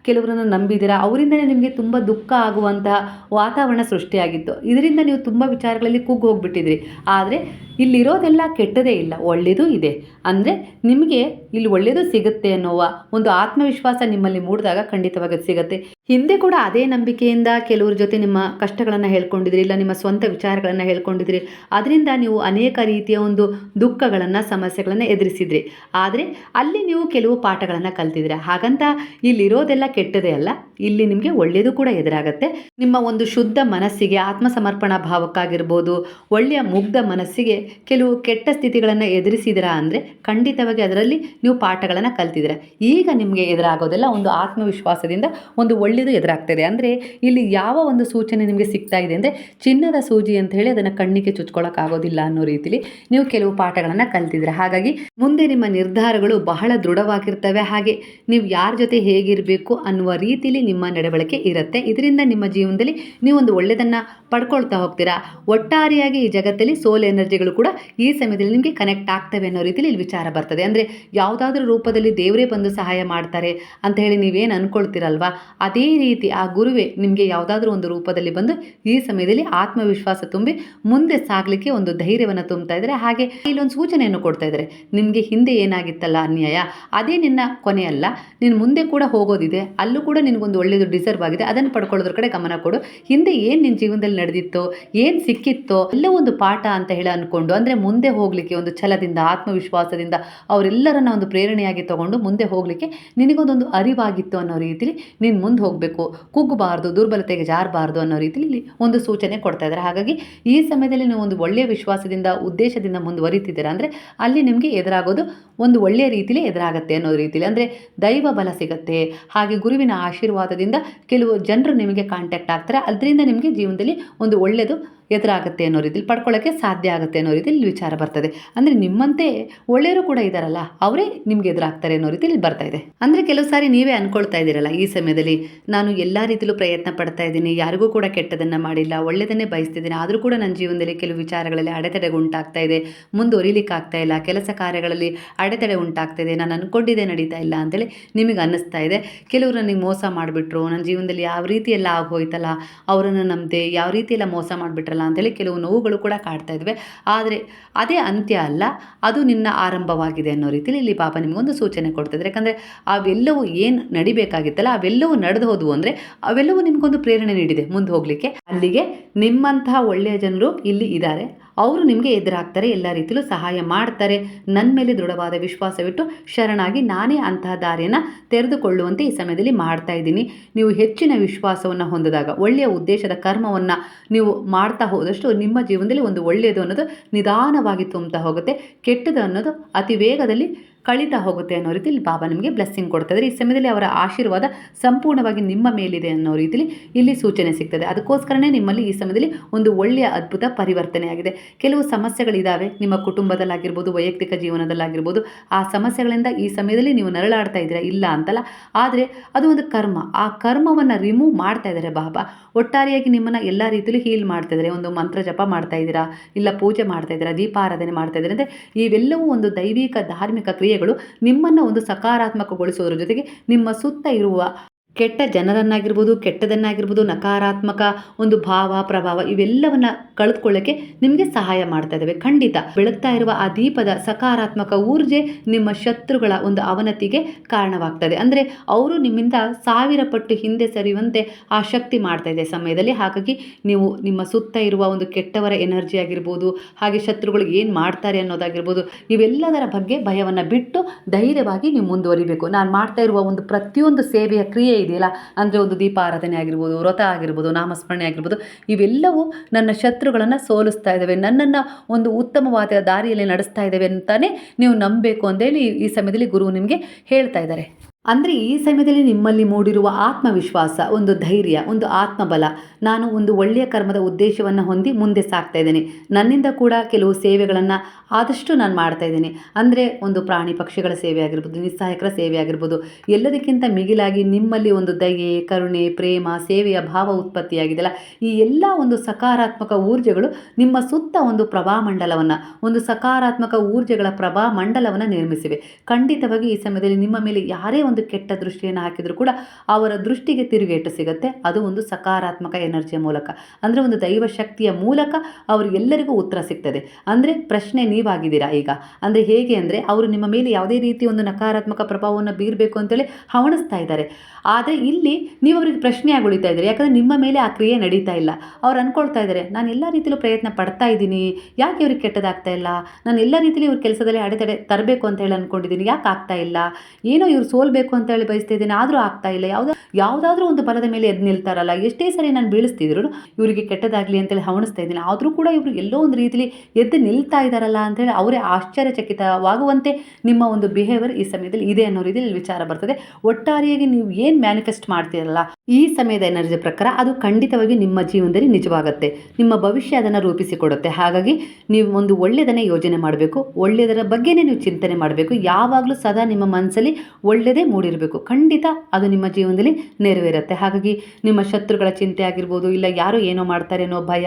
ಕೆಲವರನ್ನು ನಂಬಿದ್ದೀರಾ? ಅವರಿಂದಲೇ ನಿಮಗೆ ತುಂಬ ದುಃಖ ಆಗುವಂತಹ ವಾತಾವರಣ ಸೃಷ್ಟಿಯಾಗಿತ್ತು. ಇದರಿಂದ ನೀವು ತುಂಬ ವಿಚಾರಗಳಲ್ಲಿ ಕುಗ್ಗು ಹೋಗ್ಬಿಟ್ಟಿದ್ರಿ. ಆದರೆ ಇಲ್ಲಿರೋದೆಲ್ಲ ಕೆಟ್ಟದೇ ಇಲ್ಲ ಒಳ್ಳೆಯದೂ ಇದೆ. ಅಂದರೆ ನಿಮಗೆ ಇಲ್ಲಿ ಒಳ್ಳೆಯದು ಸಿಗುತ್ತೆ ಅನ್ನುವ ಒಂದು ಆತ್ಮವಿಶ್ವಾಸ ನಿಮ್ಮಲ್ಲಿ ಮೂಡಿದಾಗ ಖಂಡಿತವಾಗಿ ಸಿಗುತ್ತೆ. ಹಿಂದೆ ಕೂಡ ಅದೇ ನಂಬಿಕೆಯಿಂದ ಕೆಲವ್ರ ಜೊತೆ ನಿಮ್ಮ ಕಷ್ಟಗಳನ್ನು ಹೇಳ್ಕೊಂಡಿದ್ರಿ, ಇಲ್ಲ ನಿಮ್ಮ ಸ್ವಂತ ವಿಚಾರಗಳನ್ನು ಹೇಳ್ಕೊಂಡಿದ್ರಿ. ಅದರಿಂದ ನೀವು ಅನೇಕ ರೀತಿಯ ಒಂದು ದುಃಖಗಳನ್ನು, ಸಮಸ್ಯೆಗಳನ್ನು ಎದುರಿಸಿದ್ರಿ. ಆದರೆ ಅಲ್ಲಿ ನೀವು ಕೆಲವು ಪಾಠಗಳನ್ನು ಕಲ್ತಿದ್ರೆ ಹಾಗಂತ ಇಲ್ಲಿರೋದೆಲ್ಲ ಕೆಟ್ಟದೇ ಅಲ್ಲ. ಇಲ್ಲಿ ನಿಮಗೆ ಒಳ್ಳೆಯದು ಕೂಡ ಎದುರಾಗತ್ತೆ. ನಿಮ್ಮ ಒಂದು ಶುದ್ಧ ಮನಸ್ಸಿಗೆ, ಆತ್ಮಸಮರ್ಪಣಾ ಭಾವಕ್ಕಾಗಿರ್ಬೋದು, ಒಳ್ಳೆಯ ಮುಗ್ಧ ಮನಸ್ಸಿಗೆ ಕೆಲವು ಕೆಟ್ಟ ಸ್ಥಿತಿಗಳನ್ನು ಎದುರಿಸಿದಿರಾ ಅಂದರೆ ಖಂಡಿತವಾಗಿ ಅದರಲ್ಲಿ ನೀವು ಪಾಠಗಳನ್ನು ಕಲ್ತಿದ್ದೀರಾ. ಈಗ ನಿಮಗೆ ಎದುರಾಗೋದೆಲ್ಲ ಒಂದು ಆತ್ಮವಿಶ್ವಾಸದಿಂದ, ಒಂದು ಒಳ್ಳೆಯದು ಎದುರಾಗ್ತದೆ. ಅಂದರೆ ಇಲ್ಲಿ ಯಾವ ಒಂದು ಸೂಚನೆ ನಿಮಗೆ ಸಿಗ್ತಾ ಇದೆ ಅಂದರೆ ಚಿನ್ನದ ಸೂಜಿ ಅಂತ ಹೇಳಿ ಅದನ್ನು ಕಣ್ಣಿಗೆ ಚುಚ್ಕೊಳ್ಳೋಕ್ಕಾಗೋದಿಲ್ಲ ಅನ್ನೋ ರೀತಿಲಿ ನೀವು ಕೆಲವು ಪಾಠಗಳನ್ನು ಕಲ್ತಿದ್ರೆ ಹಾಗಾಗಿ ಮುಂದೆ ನಿಮ್ಮ ನಿರ್ಧಾರಗಳು ಬಹಳ ದೃಢವಾಗಿರ್ತವೆ. ಹಾಗೆ ನೀವು ಯಾರ ಜೊತೆ ಹೇಗಿರಬೇಕು ಅನ್ನುವ ರೀತಿಲಿ ನಿಮ್ಮ ನಡವಳಿಕೆ ಇರುತ್ತೆ. ಇದರಿಂದ ನಿಮ್ಮ ಜೀವನದಲ್ಲಿ ನೀವು ಒಂದು ಒಳ್ಳೆಯದನ್ನು ಪಡ್ಕೊಳ್ತಾ ಹೋಗ್ತೀರಾ. ಒಟ್ಟಾರೆಯಾಗಿ ಈ ಜಗತ್ತಲ್ಲಿ ಸೋಲ್ ಎನರ್ಜಿಗಳು ಕೂಡ ಈ ಸಮಯದಲ್ಲಿ ನಿಮಗೆ ಕನೆಕ್ಟ್ ಆಗ್ತವೆ ಅನ್ನೋ ರೀತಿಲಿ ಇಲ್ಲಿ ವಿಚಾರ ಬರ್ತದೆ. ಅಂದರೆ ಯಾವುದಾದ್ರೂ ರೂಪದಲ್ಲಿ ದೇವರೇ ಬಂದು ಸಹಾಯ ಮಾಡ್ತಾರೆ ಅಂತ ಹೇಳಿ ನೀವೇನು ಅಂದ್ಕೊಳ್ತೀರಲ್ವಾ ಅದೇ ರೀತಿ ಆ ಗುರುವೇ ನಿಮಗೆ ಯಾವುದಾದ್ರೂ ಒಂದು ರೂಪದಲ್ಲಿ ಬಂದು ಈ ಸಮಯದಲ್ಲಿ ಆತ್ಮವಿಶ್ವಾಸ ತುಂಬಿ ಮುಂದೆ ಸಾಗಲಿಕ್ಕೆ ಒಂದು ಧೈರ್ಯವನ್ನು ತುಂಬ್ತಾ ಇದ್ದಾರೆ. ಹಾಗೆ ಇಲ್ಲೊಂದು ಸೂಚನೆಯನ್ನು ಕೊಡ್ತಾ ಇದ್ದಾರೆ. ನಿಮಗೆ ಹಿಂದೆ ಏನಾಗಿತ್ತಲ್ಲ ಅನ್ಯಾಯ? ಅದೇ ನಿನ್ನ ಕೊನೆಯಲ್ಲ ನೀನು ಮುಂದೆ ಕೂಡ ಹೋಗೋದಿದೆ. ಅಲ್ಲೂ ಕೂಡ ನಿನಗೊಂದು ಒಳ್ಳೆಯದು ಡಿಸರ್ವ್ ಆಗಿದೆ. ಅದನ್ನು ಪಡ್ಕೊಳ್ಳೋದ್ರ ಕಡೆ ಗಮನ ಕೊಡು. ಹಿಂದೆ ಏನು ನಿನ್ನ ಜೀವನದಲ್ಲಿ ನಡೆದಿತ್ತೋ, ಏನು ಸಿಕ್ಕಿತ್ತೋ, ಎಲ್ಲ ಒಂದು ಪಾಠ ಅಂತ ಹೇಳಿ ಅಂದ್ಕೊಂಡು ಅಂದರೆ ಮುಂದೆ ಹೋಗಲಿಕ್ಕೆ ಒಂದು ಛಲದಿಂದ, ಆತ್ಮವಿಶ್ವಾಸದಿಂದ ಅವರೆಲ್ಲರನ್ನ ಒಂದು ಪ್ರೇರಣೆಯಾಗಿ ತಗೊಂಡು ಮುಂದೆ ಹೋಗಲಿಕ್ಕೆ ನಿನಗೊಂದೊಂದು ಅರಿವಾಗಿತ್ತು ಅನ್ನೋ ರೀತಿಲಿ ನೀನು ಮುಂದೆ ಹೋಗಬೇಕು ಕುಗ್ಗಬಾರ್ದು ದುರ್ಬಲತೆಗೆ ಜಾರಬಾರ್ದು ಅನ್ನೋ ರೀತಿಲಿ ಇಲ್ಲಿ ಒಂದು ಸೂಚನೆ ಕೊಡ್ತಾ ಇದ್ದಾರೆ. ಹಾಗಾಗಿ ಈ ಸಮಯದಲ್ಲಿ ನೀವು ಒಂದು ಒಳ್ಳೆಯ ವಿಶ್ವಾಸದಿಂದ, ಉದ್ದೇಶದಿಂದ ಮುಂದುವರಿತಿದ್ದೀರಾ ಅಂದರೆ ಅಲ್ಲಿ ನಿಮಗೆ ಎದುರಾಗೋದು ಒಂದು ಒಳ್ಳೆಯ ರೀತಿಲಿ ಎದುರಾಗತ್ತೆ ಅನ್ನೋ ರೀತಿಲಿ. ಅಂದರೆ ದೈವ ಬಲ ಸಿಗತ್ತೆ, ಹಾಗೆ ಗುರುವಿನ ಆಶೀರ್ವಾದದಿಂದ ಕೆಲವು ಜನರು ನಿಮಗೆ ಕಾಂಟ್ಯಾಕ್ಟ್ ಆಗ್ತಾರೆ. ಅದರಿಂದ ನಿಮಗೆ ಜೀವನದಲ್ಲಿ ಒಂದು ಒಳ್ಳೆಯದು ಎದುರಾಗುತ್ತೆ ಅನ್ನೋ ರೀತಿಲಿ ಪಡ್ಕೊಳ್ಳೋಕ್ಕೆ ಸಾಧ್ಯ ಆಗುತ್ತೆ ಅನ್ನೋ ರೀತಿಲಿ ವಿಚಾರ ಬರ್ತದೆ. ಅಂದರೆ ನಿಮ್ಮಂತೆ ಒಳ್ಳೆಯವರು ಕೂಡ ಇದ್ದಾರಲ್ಲ ಅವರೇ ನಿಮ್ಗೆ ಎದುರಾಗ್ತಾರೆ ಅನ್ನೋ ರೀತಿಲಿ ಬರ್ತಾ ಇದೆ. ಅಂದರೆ ಕೆಲವು ಸಾರಿ ನೀವೇ ಅನ್ಕೊಳ್ತಾ ಇದ್ದೀರಲ್ಲ, ಈ ಸಮಯದಲ್ಲಿ ನಾನು ಎಲ್ಲ ರೀತಿಲೂ ಪ್ರಯತ್ನ ಪಡ್ತಾ ಇದ್ದೀನಿ, ಯಾರಿಗೂ ಕೂಡ ಕೆಟ್ಟದನ್ನು ಮಾಡಿಲ್ಲ ಒಳ್ಳೆಯದನ್ನೇ ಬಯಸ್ತಿದ್ದೀನಿ, ಆದರೂ ಕೂಡ ನನ್ನ ಜೀವನದಲ್ಲಿ ಕೆಲವು ವಿಚಾರಗಳಲ್ಲಿ ಅಡೆತಡೆಗೆ ಉಂಟಾಗ್ತಾ ಇದೆ ಮುಂದುವರಿಲಿಕ್ಕಾಗ್ತಾ ಇಲ್ಲ, ಕೆಲಸ ಕಾರ್ಯಗಳಲ್ಲಿ ಅಡೆತಡೆ ಉಂಟಾಗ್ತಾ ಇದೆ, ನಾನು ಅನ್ಕೊಂಡಿದ್ದೆ ನಡೀತಾ ಇಲ್ಲ ಅಂತೇಳಿ ನಿಮಗೆ ಅನ್ನಿಸ್ತಾ ಇದೆ. ಕೆಲವರು ನನಗೆ ಮೋಸ ಮಾಡಿಬಿಟ್ರು ನನ್ನ ಜೀವನದಲ್ಲಿ ಯಾವ ರೀತಿ ಎಲ್ಲ ಆಗೋಯ್ತಲ್ಲ, ಅವರನ್ನು ನಂಬದೆ ಯಾವ ರೀತಿ ಎಲ್ಲ ಮೋಸ ಮಾಡಿಬಿಟ್ರಲ್ಲ ಅಂತೇಳಿ ಕೆಲವು ನೋವುಗಳು ಕೂಡ ಕಾಡ್ತಾ ಇದ್ವಿ. ಆದರೆ ಅದೇ ಅಂತ್ಯ ಅಲ್ಲ, ಅದು ನಿನ್ನ ಆರಂಭವಾಗಿದೆ ಅನ್ನೋ ರೀತಿಯಲ್ಲಿ ಇಲ್ಲಿ ಪಾಪ ನಿಮಗೊಂದು ಸೂಚನೆ ಕೊಡ್ತಿದ್ರೆ ಯಾಕಂದರೆ ಅವೆಲ್ಲವೂ ಏನು ನಡಿಬೇಕಾಗಿತ್ತಲ್ಲ, ಅವೆಲ್ಲವೂ ನಡೆದು ಹೋದವು ಅಂದರೆ ಅವೆಲ್ಲವೂ ನಿಮಗೊಂದು ಪ್ರೇರಣೆ ನೀಡಿದೆ ಮುಂದೆ ಹೋಗಲಿಕ್ಕೆ. ಅಲ್ಲಿಗೆ ನಿಮ್ಮಂತಹ ಒಳ್ಳೆಯ ಜನರು ಇಲ್ಲಿ ಇದ್ದಾರೆ. ಅವರು ನಿಮಗೆ ಎದುರಾಗ್ತಾರೆ, ಎಲ್ಲ ರೀತಿಯಲ್ಲೂ ಸಹಾಯ ಮಾಡ್ತಾರೆ. ನನ್ನ ಮೇಲೆ ದೃಢವಾದ ವಿಶ್ವಾಸವಿಟ್ಟು ಶರಣಾಗಿ ನಾನೇ ಅಂತಹ ದಾರಿಯನ್ನು ತೆರೆದುಕೊಳ್ಳುವಂತೆ ಈ ಸಮಯದಲ್ಲಿ ಮಾಡ್ತಾ ಇದ್ದೀನಿ. ನೀವು ಹೆಚ್ಚಿನ ವಿಶ್ವಾಸವನ್ನು ಹೊಂದಿದಾಗ, ಒಳ್ಳೆಯ ಉದ್ದೇಶದ ಕರ್ಮವನ್ನು ನೀವು ಮಾಡ್ತಾ ಹೋದಷ್ಟು ನಿಮ್ಮ ಜೀವನದಲ್ಲಿ ಒಂದು ಒಳ್ಳೆಯದು ಅನ್ನೋದು ನಿಧಾನವಾಗಿ ತುಂಬ್ತಾ ಹೋಗುತ್ತೆ. ಕೆಟ್ಟದು ಅನ್ನೋದು ಅತಿ ವೇಗದಲ್ಲಿ ಕಳೀತಾ ಹೋಗುತ್ತೆ ಅನ್ನೋ ರೀತಿಯಲ್ಲಿ ಬಾಬಾ ನಿಮಗೆ ಬ್ಲೆಸ್ಸಿಂಗ್ ಕೊಡ್ತಾಯಿದ್ದಾರೆ ಈ ಸಮಯದಲ್ಲಿ ಅವರ ಆಶೀರ್ವಾದ ಸಂಪೂರ್ಣವಾಗಿ ನಿಮ್ಮ ಮೇಲಿದೆ ಅನ್ನೋ ರೀತಿಯಲ್ಲಿ ಇಲ್ಲಿ ಸೂಚನೆ ಸಿಗ್ತದೆ. ಅದಕ್ಕೋಸ್ಕರನೇ ನಿಮ್ಮಲ್ಲಿ ಈ ಸಮಯದಲ್ಲಿ ಒಂದು ಒಳ್ಳೆಯ ಅದ್ಭುತ ಪರಿವರ್ತನೆ ಆಗಿದೆ ಕೆಲವು ಸಮಸ್ಯೆಗಳಿದ್ದಾವೆ ನಿಮ್ಮ ಕುಟುಂಬದಲ್ಲಾಗಿರ್ಬೋದು, ವೈಯಕ್ತಿಕ ಜೀವನದಲ್ಲಾಗಿರ್ಬೋದು, ಆ ಸಮಸ್ಯೆಗಳಿಂದ ಈ ಸಮಯದಲ್ಲಿ ನೀವು ನರಳಾಡ್ತಾ ಇದ್ದೀರಾ? ಇಲ್ಲ ಅಂತಲ್ಲ. ಆದರೆ ಅದು ಒಂದು ಕರ್ಮ. ಆ ಕರ್ಮವನ್ನು ರಿಮೂವ್ ಮಾಡ್ತಾ ಇದ್ದಾರೆ ಬಾಬಾ. ಒಟ್ಟಾರೆಯಾಗಿ ನಿಮ್ಮನ್ನು ಎಲ್ಲ ರೀತಿಯಲ್ಲೂ ಹೀಲ್ ಮಾಡ್ತಾ ಇದ್ದಾರೆ. ಒಂದು ಮಂತ್ರ ಜಪ ಮಾಡ್ತಾ ಇದ್ದೀರಾ? ಇಲ್ಲ ಪೂಜೆ ಮಾಡ್ತಾ ಇದ್ದೀರಾ? ದೀಪಾರಾಧನೆ ಮಾಡ್ತಾ ಇದ್ದೀರಾ? ಅಂದರೆ ಇವೆಲ್ಲವೂ ಒಂದು ದೈವಿಕ, ಧಾರ್ಮಿಕ ಕ್ರಿಯೆಗಳು ನಿಮ್ಮನ್ನು ಒಂದು ಸಕಾರಾತ್ಮಕಗೊಳಿಸೋದ್ರ ಜೊತೆಗೆ ನಿಮ್ಮ ಸುತ್ತ ಇರುವ ಕೆಟ್ಟ ಜನರನ್ನಾಗಿರ್ಬೋದು, ಕೆಟ್ಟದನ್ನಾಗಿರ್ಬೋದು, ನಕಾರಾತ್ಮಕ ಒಂದು ಭಾವ, ಪ್ರಭಾವ ಇವೆಲ್ಲವನ್ನು ಕಳೆದುಕೊಳ್ಳೋಕ್ಕೆ ನಿಮಗೆ ಸಹಾಯ ಮಾಡ್ತಾ ಇದ್ದಾವೆ ಖಂಡಿತ ಬೆಳಗ್ತಾ ಇರುವ ಆ ದೀಪದ ಸಕಾರಾತ್ಮಕ ಊರ್ಜೆ ನಿಮ್ಮ ಶತ್ರುಗಳ ಒಂದು ಅವನತಿಗೆ ಕಾರಣವಾಗ್ತದೆ. ಅಂದರೆ ಅವರು ನಿಮ್ಮಿಂದ ಸಾವಿರ ಪಟ್ಟು ಹಿಂದೆ ಸರಿಯುವಂತೆ ಆ ಶಕ್ತಿ ಮಾಡ್ತಾ ಇದೆ ಸಮಯದಲ್ಲಿ. ಹಾಗಾಗಿ ನೀವು ನಿಮ್ಮ ಸುತ್ತ ಇರುವ ಒಂದು ಕೆಟ್ಟವರ ಎನರ್ಜಿ ಆಗಿರ್ಬೋದು, ಹಾಗೆ ಶತ್ರುಗಳು ಏನು ಮಾಡ್ತಾರೆ ಅನ್ನೋದಾಗಿರ್ಬೋದು ಇವೆಲ್ಲದರ ಬಗ್ಗೆ ಭಯವನ್ನು ಬಿಟ್ಟು ಧೈರ್ಯವಾಗಿ ನೀವು ಮುಂದುವರಿಬೇಕು. ನಾನು ಮಾಡ್ತಾ ಇರುವ ಒಂದು ಪ್ರತಿಯೊಂದು ಸೇವೆಯ ಕ್ರಿಯೆ ಇದೆಯಲ್ಲ? ಅಂದರೆ ಒಂದು ದೀಪಾರಾಧನೆ ಆಗಿರ್ಬೋದು, ವ್ರತ ಆಗಿರ್ಬೋದು, ನಾಮಸ್ಮರಣೆ ಆಗಿರ್ಬೋದು, ಇವೆಲ್ಲವೂ ನನ್ನ ಶತ್ರುಗಳನ್ನು ಸೋಲಿಸ್ತಾ ಇದ್ದಾವೆ. ನನ್ನನ್ನು ಒಂದು ಉತ್ತಮವಾದ ದಾರಿಯಲ್ಲಿ ನಡೆಸ್ತಾ ಇದ್ದಾವೆ ಅಂತಲೇ ನೀವು ನಂಬಬೇಕು ಅಂತೇಳಿ ಈ ಸಮಯದಲ್ಲಿ ಗುರು ನಿಮಗೆ ಹೇಳ್ತಾ ಇದ್ದಾರೆ. ಅಂದರೆ ಈ ಸಮಯದಲ್ಲಿ ನಿಮ್ಮಲ್ಲಿ ಮೂಡಿರುವ ಆತ್ಮವಿಶ್ವಾಸ, ಒಂದು ಧೈರ್ಯ, ಒಂದು ಆತ್ಮಬಲ, ನಾನು ಒಂದು ಒಳ್ಳೆಯ ಕರ್ಮದ ಉದ್ದೇಶವನ್ನು ಹೊಂದಿ ಮುಂದೆ ಸಾಗ್ತಾ ಇದ್ದೇನೆ. ನನ್ನಿಂದ ಕೂಡ ಕೆಲವು ಸೇವೆಗಳನ್ನು ಆದಷ್ಟು ನಾನು ಮಾಡ್ತಾ ಇದ್ದೇನೆ. ಅಂದರೆ ಒಂದು ಪ್ರಾಣಿ ಪಕ್ಷಿಗಳ ಸೇವೆ ಆಗಿರ್ಬೋದು, ನಿಸ್ಸಹಾಯಕರ ಸೇವೆ ಆಗಿರ್ಬೋದು, ಎಲ್ಲದಕ್ಕಿಂತ ಮಿಗಿಲಾಗಿ ನಿಮ್ಮಲ್ಲಿ ಒಂದು ದಯೆ, ಕರುಣೆ, ಪ್ರೇಮ, ಸೇವೆಯ ಭಾವ ಉತ್ಪತ್ತಿಯಾಗಿದೆಯಲ್ಲ, ಈ ಎಲ್ಲ ಒಂದು ಸಕಾರಾತ್ಮಕ ಊರ್ಜೆಗಳು ನಿಮ್ಮ ಸುತ್ತ ಒಂದು ಪ್ರಭಾಮಂಡಲವನ್ನು ಒಂದು ಸಕಾರಾತ್ಮಕ ಊರ್ಜೆಗಳ ಪ್ರಭಾಮಂಡಲವನ್ನು ನಿರ್ಮಿಸಿವೆ. ಖಂಡಿತವಾಗಿ ಈ ಸಮಯದಲ್ಲಿ ನಿಮ್ಮ ಮೇಲೆ ಯಾರೇ ಒಂದು ಕೆಟ್ಟ ದೃಷ್ಟಿಯನ್ನು ಹಾಕಿದರೂ ಕೂಡ ಅವರ ದೃಷ್ಟಿಗೆ ತಿರುಗೇಟು ಸಿಗುತ್ತೆ. ಅದು ಒಂದು ಸಕಾರಾತ್ಮಕ ಎನರ್ಜಿಯ ಮೂಲಕ. ಅಂದರೆ ಒಂದು ದೈವ ಶಕ್ತಿಯ ಮೂಲಕ ಅವರಿಗೆಲ್ಲರಿಗೂ ಉತ್ತರ ಸಿಗ್ತದೆ. ಅಂದರೆ ಪ್ರಶ್ನೆ ನೀವಾಗಿದ್ದೀರಾ ಈಗ? ಅಂದರೆ ಹೇಗೆ ಅಂದರೆ ಅವರು ನಿಮ್ಮ ಮೇಲೆ ಯಾವುದೇ ರೀತಿ ಒಂದು ನಕಾರಾತ್ಮಕ ಪ್ರಭಾವವನ್ನು ಬೀರಬೇಕು ಅಂತೇಳಿ ಹವಣಿಸ್ತಾ ಇದ್ದಾರೆ. ಆದರೆ ಇಲ್ಲಿ ನೀವು ಅವರಿಗೆ ಪ್ರಶ್ನೆಯಾಗಿ ಉಳಿತಾ ಇದ್ದಾರೆ. ಯಾಕಂದರೆ ನಿಮ್ಮ ಮೇಲೆ ಆ ಕ್ರಿಯೆ ನಡೀತಾ ಇಲ್ಲ. ಅವ್ರು ಅಂದ್ಕೊಳ್ತಾ ಇದ್ದಾರೆ, ನಾನು ಎಲ್ಲ ರೀತಿಯಲ್ಲೂ ಪ್ರಯತ್ನ ಪಡ್ತಾ ಇದ್ದೀನಿ. ಯಾಕೆ ಇವ್ರಿಗೆ ಕೆಟ್ಟದಾಗ್ತಾ ಇಲ್ಲ? ನಾನು ಎಲ್ಲ ರೀತಿಯಲ್ಲಿ ಇವ್ರ ಕೆಲಸದಲ್ಲಿ ಅಡೆತಡೆ ತರಬೇಕು ಅಂತ ಹೇಳಿ ಅಂದ್ಕೊಂಡಿದ್ದೀನಿ ಯಾಕೆ ಆಗ್ತಾ ಇಲ್ಲ? ಏನೋ ಇವ್ರು ಸೋಲ್ಬೇಕು ಅಂತ ಹೇಳಿ ಬಯಸ್ತಾ ಇದ್ದೀನಿ, ಆದರೂ ಆಗ್ತಾ ಇಲ್ಲ. ಯಾವುದೋ, ಯಾವುದಾದ್ರೂ ಒಂದು ಬಲದ ಮೇಲೆ ಎದ್ದು ನಿಲ್ತಾರಲ್ಲ, ಎಷ್ಟೇ ಸರಿ ನಾನು ಬೀಳಿಸ್ತಿದ್ರು ಇವರಿಗೆ ಕೆಟ್ಟದಾಗಲಿ ಅಂತೇಳಿ ಹವಣಿಸ್ತಾ ಇದ್ದೀನಿ. ಆದರೂ ಕೂಡ ಇವರು ಎಲ್ಲೋ ಒಂದು ರೀತಿಲಿ ಎದ್ದು ನಿಲ್ತಾ ಇದ್ದಾರಲ್ಲ ಅಂತೇಳಿ ಅವರೇ ಆಶ್ಚರ್ಯಚಕಿತವಾಗುವಂತೆ ನಿಮ್ಮ ಒಂದು ಬಿಹೇವಿಯರ್ ಈ ಸಮಯದಲ್ಲಿ ಇದೆ ಅನ್ನೋ ರೀತಿಯಲ್ಲಿ ವಿಚಾರ ಬರ್ತದೆ. ಒಟ್ಟಾರೆಯಾಗಿ ನೀವು ಏನು ಮ್ಯಾನಿಫೆಸ್ಟ್ ಮಾಡ್ತೀರಲ್ಲ ಈ ಸಮಯದ ಎನರ್ಜಿ ಪ್ರಕಾರ ಅದು ಖಂಡಿತವಾಗಿ ನಿಮ್ಮ ಜೀವನದಲ್ಲಿ ನಿಜವಾಗುತ್ತೆ. ನಿಮ್ಮ ಭವಿಷ್ಯ ಅದನ್ನು ರೂಪಿಸಿಕೊಡುತ್ತೆ. ಹಾಗಾಗಿ ನೀವು ಒಂದು ಒಳ್ಳೆಯದನ್ನೇ ಯೋಜನೆ ಮಾಡಬೇಕು. ಒಳ್ಳೆಯದರ ಬಗ್ಗೆನೇ ನೀವು ಚಿಂತನೆ ಮಾಡಬೇಕು. ಯಾವಾಗಲೂ ಸದಾ ನಿಮ್ಮ ಮನಸ್ಸಲ್ಲಿ ಒಳ್ಳೆಯದೇ ಮೂಡಿರಬೇಕು. ಖಂಡಿತ ಅದು ನಿಮ್ಮ ಜೀವನದಲ್ಲಿ ನೆರವೇರುತ್ತೆ. ಹಾಗಾಗಿ ನಿಮ್ಮ ಶತ್ರುಗಳ ಚಿಂತೆ ಆಗಿರ್ಬೋದು, ಇಲ್ಲ ಯಾರು ಏನೋ ಮಾಡ್ತಾರೆ ಅನ್ನೋ ಭಯ,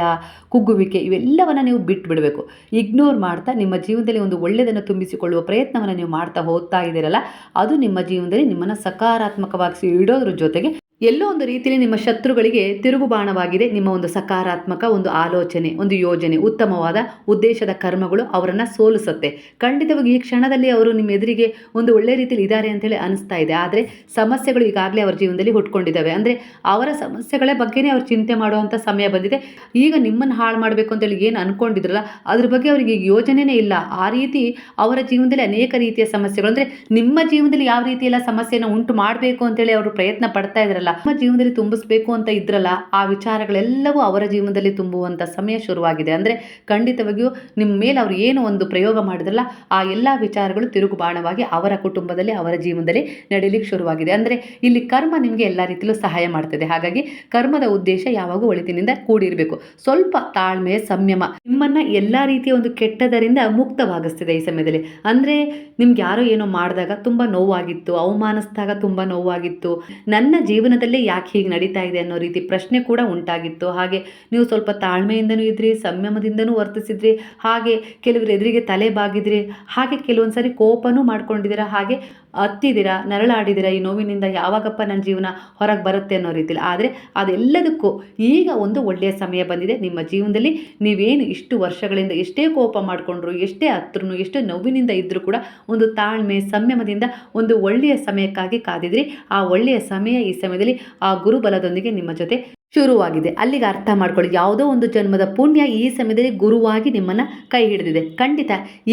ಕುಗ್ಗುವಿಕೆ ಇವೆಲ್ಲವನ್ನು ನೀವು ಬಿಟ್ಟು ಬಿಡಬೇಕು ಇಗ್ನೋರ್ ಮಾಡ್ತಾ ನಿಮ್ಮ ಜೀವನದಲ್ಲಿ ಒಂದು ಒಳ್ಳೆಯದನ್ನು ತುಂಬಿಸಿಕೊಳ್ಳುವ ಪ್ರಯತ್ನವನ್ನು ನೀವು ಮಾಡ್ತಾ ಹೋಗ್ತಾ ಇದ್ದೀರಲ್ಲ, ಅದು ನಿಮ್ಮ ಜೀವನದಲ್ಲಿ ನಿಮ್ಮನ್ನು ಸಕಾರಾತ್ಮಕವಾಗಿ ಇಡೋದ್ರ ಜೊತೆಗೆ ಎಲ್ಲೋ ಒಂದು ರೀತಿಯಲ್ಲಿ ನಿಮ್ಮ ಶತ್ರುಗಳಿಗೆ ತಿರುಗುಬಾಣವಾಗಿದೆ. ನಿಮ್ಮ ಒಂದು ಸಕಾರಾತ್ಮಕ ಒಂದು ಆಲೋಚನೆ, ಒಂದು ಯೋಜನೆ, ಉತ್ತಮವಾದ ಉದ್ದೇಶದ ಕರ್ಮಗಳು ಅವರನ್ನು ಸೋಲಿಸುತ್ತೆ. ಖಂಡಿತವಾಗಿ ಈ ಕ್ಷಣದಲ್ಲಿ ಅವರು ನಿಮ್ಮ ಎದುರಿಗೆ ಒಂದು ಒಳ್ಳೆ ರೀತಿಯಲ್ಲಿ ಇದ್ದಾರೆ ಅಂತೇಳಿ ಅನಿಸ್ತಾ ಇದೆ. ಆದರೆ ಸಮಸ್ಯೆಗಳು ಈಗಾಗಲೇ ಅವರ ಜೀವನದಲ್ಲಿ ಹುಟ್ಕೊಂಡಿದ್ದಾವೆ. ಅಂದರೆ ಅವರ ಸಮಸ್ಯೆಗಳ ಬಗ್ಗೆನೇ ಅವರು ಚಿಂತೆ ಮಾಡುವಂಥ ಸಮಯ ಬಂದಿದೆ. ಈಗ ನಿಮ್ಮನ್ನು ಹಾಳು ಮಾಡಬೇಕು ಅಂತೇಳಿ ಏನು ಅಂದ್ಕೊಂಡಿದ್ರಲ್ಲ ಅದ್ರ ಬಗ್ಗೆ ಅವರಿಗೆ ಈಗ ಯೋಜನೆಯೇ ಇಲ್ಲ. ಆ ರೀತಿ ಅವರ ಜೀವನದಲ್ಲಿ ಅನೇಕ ರೀತಿಯ ಸಮಸ್ಯೆಗಳು. ಅಂದರೆ ನಿಮ್ಮ ಜೀವನದಲ್ಲಿ ಯಾವ ರೀತಿಯೆಲ್ಲ ಸಮಸ್ಯೆಯನ್ನು ಉಂಟು ಮಾಡಬೇಕು ಅಂತೇಳಿ ಅವರು ಪ್ರಯತ್ನ ಪಡ್ತಾ ಇದ್ರಲ್ಲ, ನಮ್ಮ ಜೀವನದಲ್ಲಿ ತುಂಬಿಸ್ಬೇಕು ಅಂತ ಇದ್ರಲ್ಲ, ಆ ವಿಚಾರಗಳೆಲ್ಲವೂ ಅವರ ಜೀವನದಲ್ಲಿ ತುಂಬುವಂಥ ಸಮಯ ಶುರುವಾಗಿದೆ. ಅಂದರೆ ಖಂಡಿತವಾಗಿಯೂ ನಿಮ್ಮ ಮೇಲೆ ಅವರು ಏನು ಒಂದು ಪ್ರಯೋಗ ಮಾಡಿದ್ರಲ್ಲ, ಆ ಎಲ್ಲ ವಿಚಾರಗಳು ತಿರುಗು ಬಾಣವಾಗಿ ಅವರ ಕುಟುಂಬದಲ್ಲಿ, ಅವರ ಜೀವನದಲ್ಲಿ ನಡೀಲಿಕ್ಕೆ ಶುರುವಾಗಿದೆ. ಅಂದರೆ ಇಲ್ಲಿ ಕರ್ಮ ನಿಮಗೆ ಎಲ್ಲ ರೀತಿಯಲ್ಲೂ ಸಹಾಯ ಮಾಡ್ತದೆ. ಹಾಗಾಗಿ ಕರ್ಮದ ಉದ್ದೇಶ ಯಾವಾಗೂ ಒಳಿತಿನಿಂದ ಕೂಡಿರಬೇಕು. ಸ್ವಲ್ಪ ತಾಳ್ಮೆ, ಸಂಯಮ ನಿಮ್ಮನ್ನ ಎಲ್ಲ ರೀತಿಯ ಒಂದು ಕೆಟ್ಟದರಿಂದ ಮುಕ್ತವಾಗಿಸ್ತದೆ ಈ ಸಮಯದಲ್ಲಿ. ಅಂದರೆ ನಿಮ್ಗೆ ಯಾರೋ ಏನೋ ಮಾಡಿದಾಗ ತುಂಬ ನೋವಾಗಿತ್ತು, ಅವಮಾನಿಸಿದಾಗ ತುಂಬ ನೋವಾಗಿತ್ತು. ನನ್ನ ಜೀವನದಲ್ಲೇ ಯಾಕೆ ಹೀಗೆ ನಡೀತಾ ಇದೆ ಅನ್ನೋ ರೀತಿ ಪ್ರಶ್ನೆ ಕೂಡ ಉಂಟಾಗಿತ್ತು. ಹಾಗೆ ನೀವು ಸ್ವಲ್ಪ ತಾಳ್ಮೆಯಿಂದನೂ ಇದ್ರಿ, ಸಂಯಮದಿಂದನೂ ವರ್ತಿಸಿದ್ರಿ, ಹಾಗೆ ಕೆಲವರು ಎದುರಿಗೆ ತಲೆ ಬಾಗಿದ್ರಿ, ಹಾಗೆ ಕೆಲವೊಂದು ಸಾರಿ ಕೋಪನೂ ಮಾಡ್ಕೊಂಡಿದ್ದೀರಾ, ಹಾಗೆ ಹತ್ತಿದ್ದೀರಾ ನರಳಾಡಿದ್ದೀರಾ ಈ ನೋವಿನಿಂದ ಯಾವಾಗಪ್ಪ ನನ್ನ ಜೀವನ ಹೊರಗೆ ಬರುತ್ತೆ ಅನ್ನೋ ರೀತಿಲಿ. ಆದರೆ ಅದೆಲ್ಲದಕ್ಕೂ ಈಗ ಒಂದು ಒಳ್ಳೆಯ ಸಮಯ ಬಂದಿದೆ. ನಿಮ್ಮ ಜೀವನದಲ್ಲಿ ನೀವೇನು ಇಷ್ಟು ವರ್ಷಗಳಿಂದ ಎಷ್ಟೇ ಕೋಪ ಮಾಡಿಕೊಂಡ್ರು, ಎಷ್ಟೇ ಹತ್ರನು, ಎಷ್ಟೇ ನೋವಿನಿಂದ ಇದ್ದರೂ ಕೂಡ ಒಂದು ತಾಳ್ಮೆ, ಸಂಯಮದಿಂದ ಒಂದು ಒಳ್ಳೆಯ ಸಮಯಕ್ಕಾಗಿ ಕಾದಿದ್ರಿ. ಆ ಒಳ್ಳೆಯ ಸಮಯ ಈ ಸಮಯದಲ್ಲಿ ಆ ಗುರುಬಲದೊಂದಿಗೆ ನಿಮ್ಮ ಜೊತೆ ಶುರುವಾಗಿದೆ. ಅಲ್ಲಿಗೆ ಅರ್ಥ ಮಾಡ್ಕೊಳ್ಳಿ. ಯಾವುದೋ ಒಂದು ಜನ್ಮದ ಪುಣ್ಯ ಈ ಸಮಯದಲ್ಲಿ ಗುರುವಾಗಿ ನಿಮ್ಮನ್ನು ಕೈ ಹಿಡಿದಿದೆ. ಖಂಡಿತ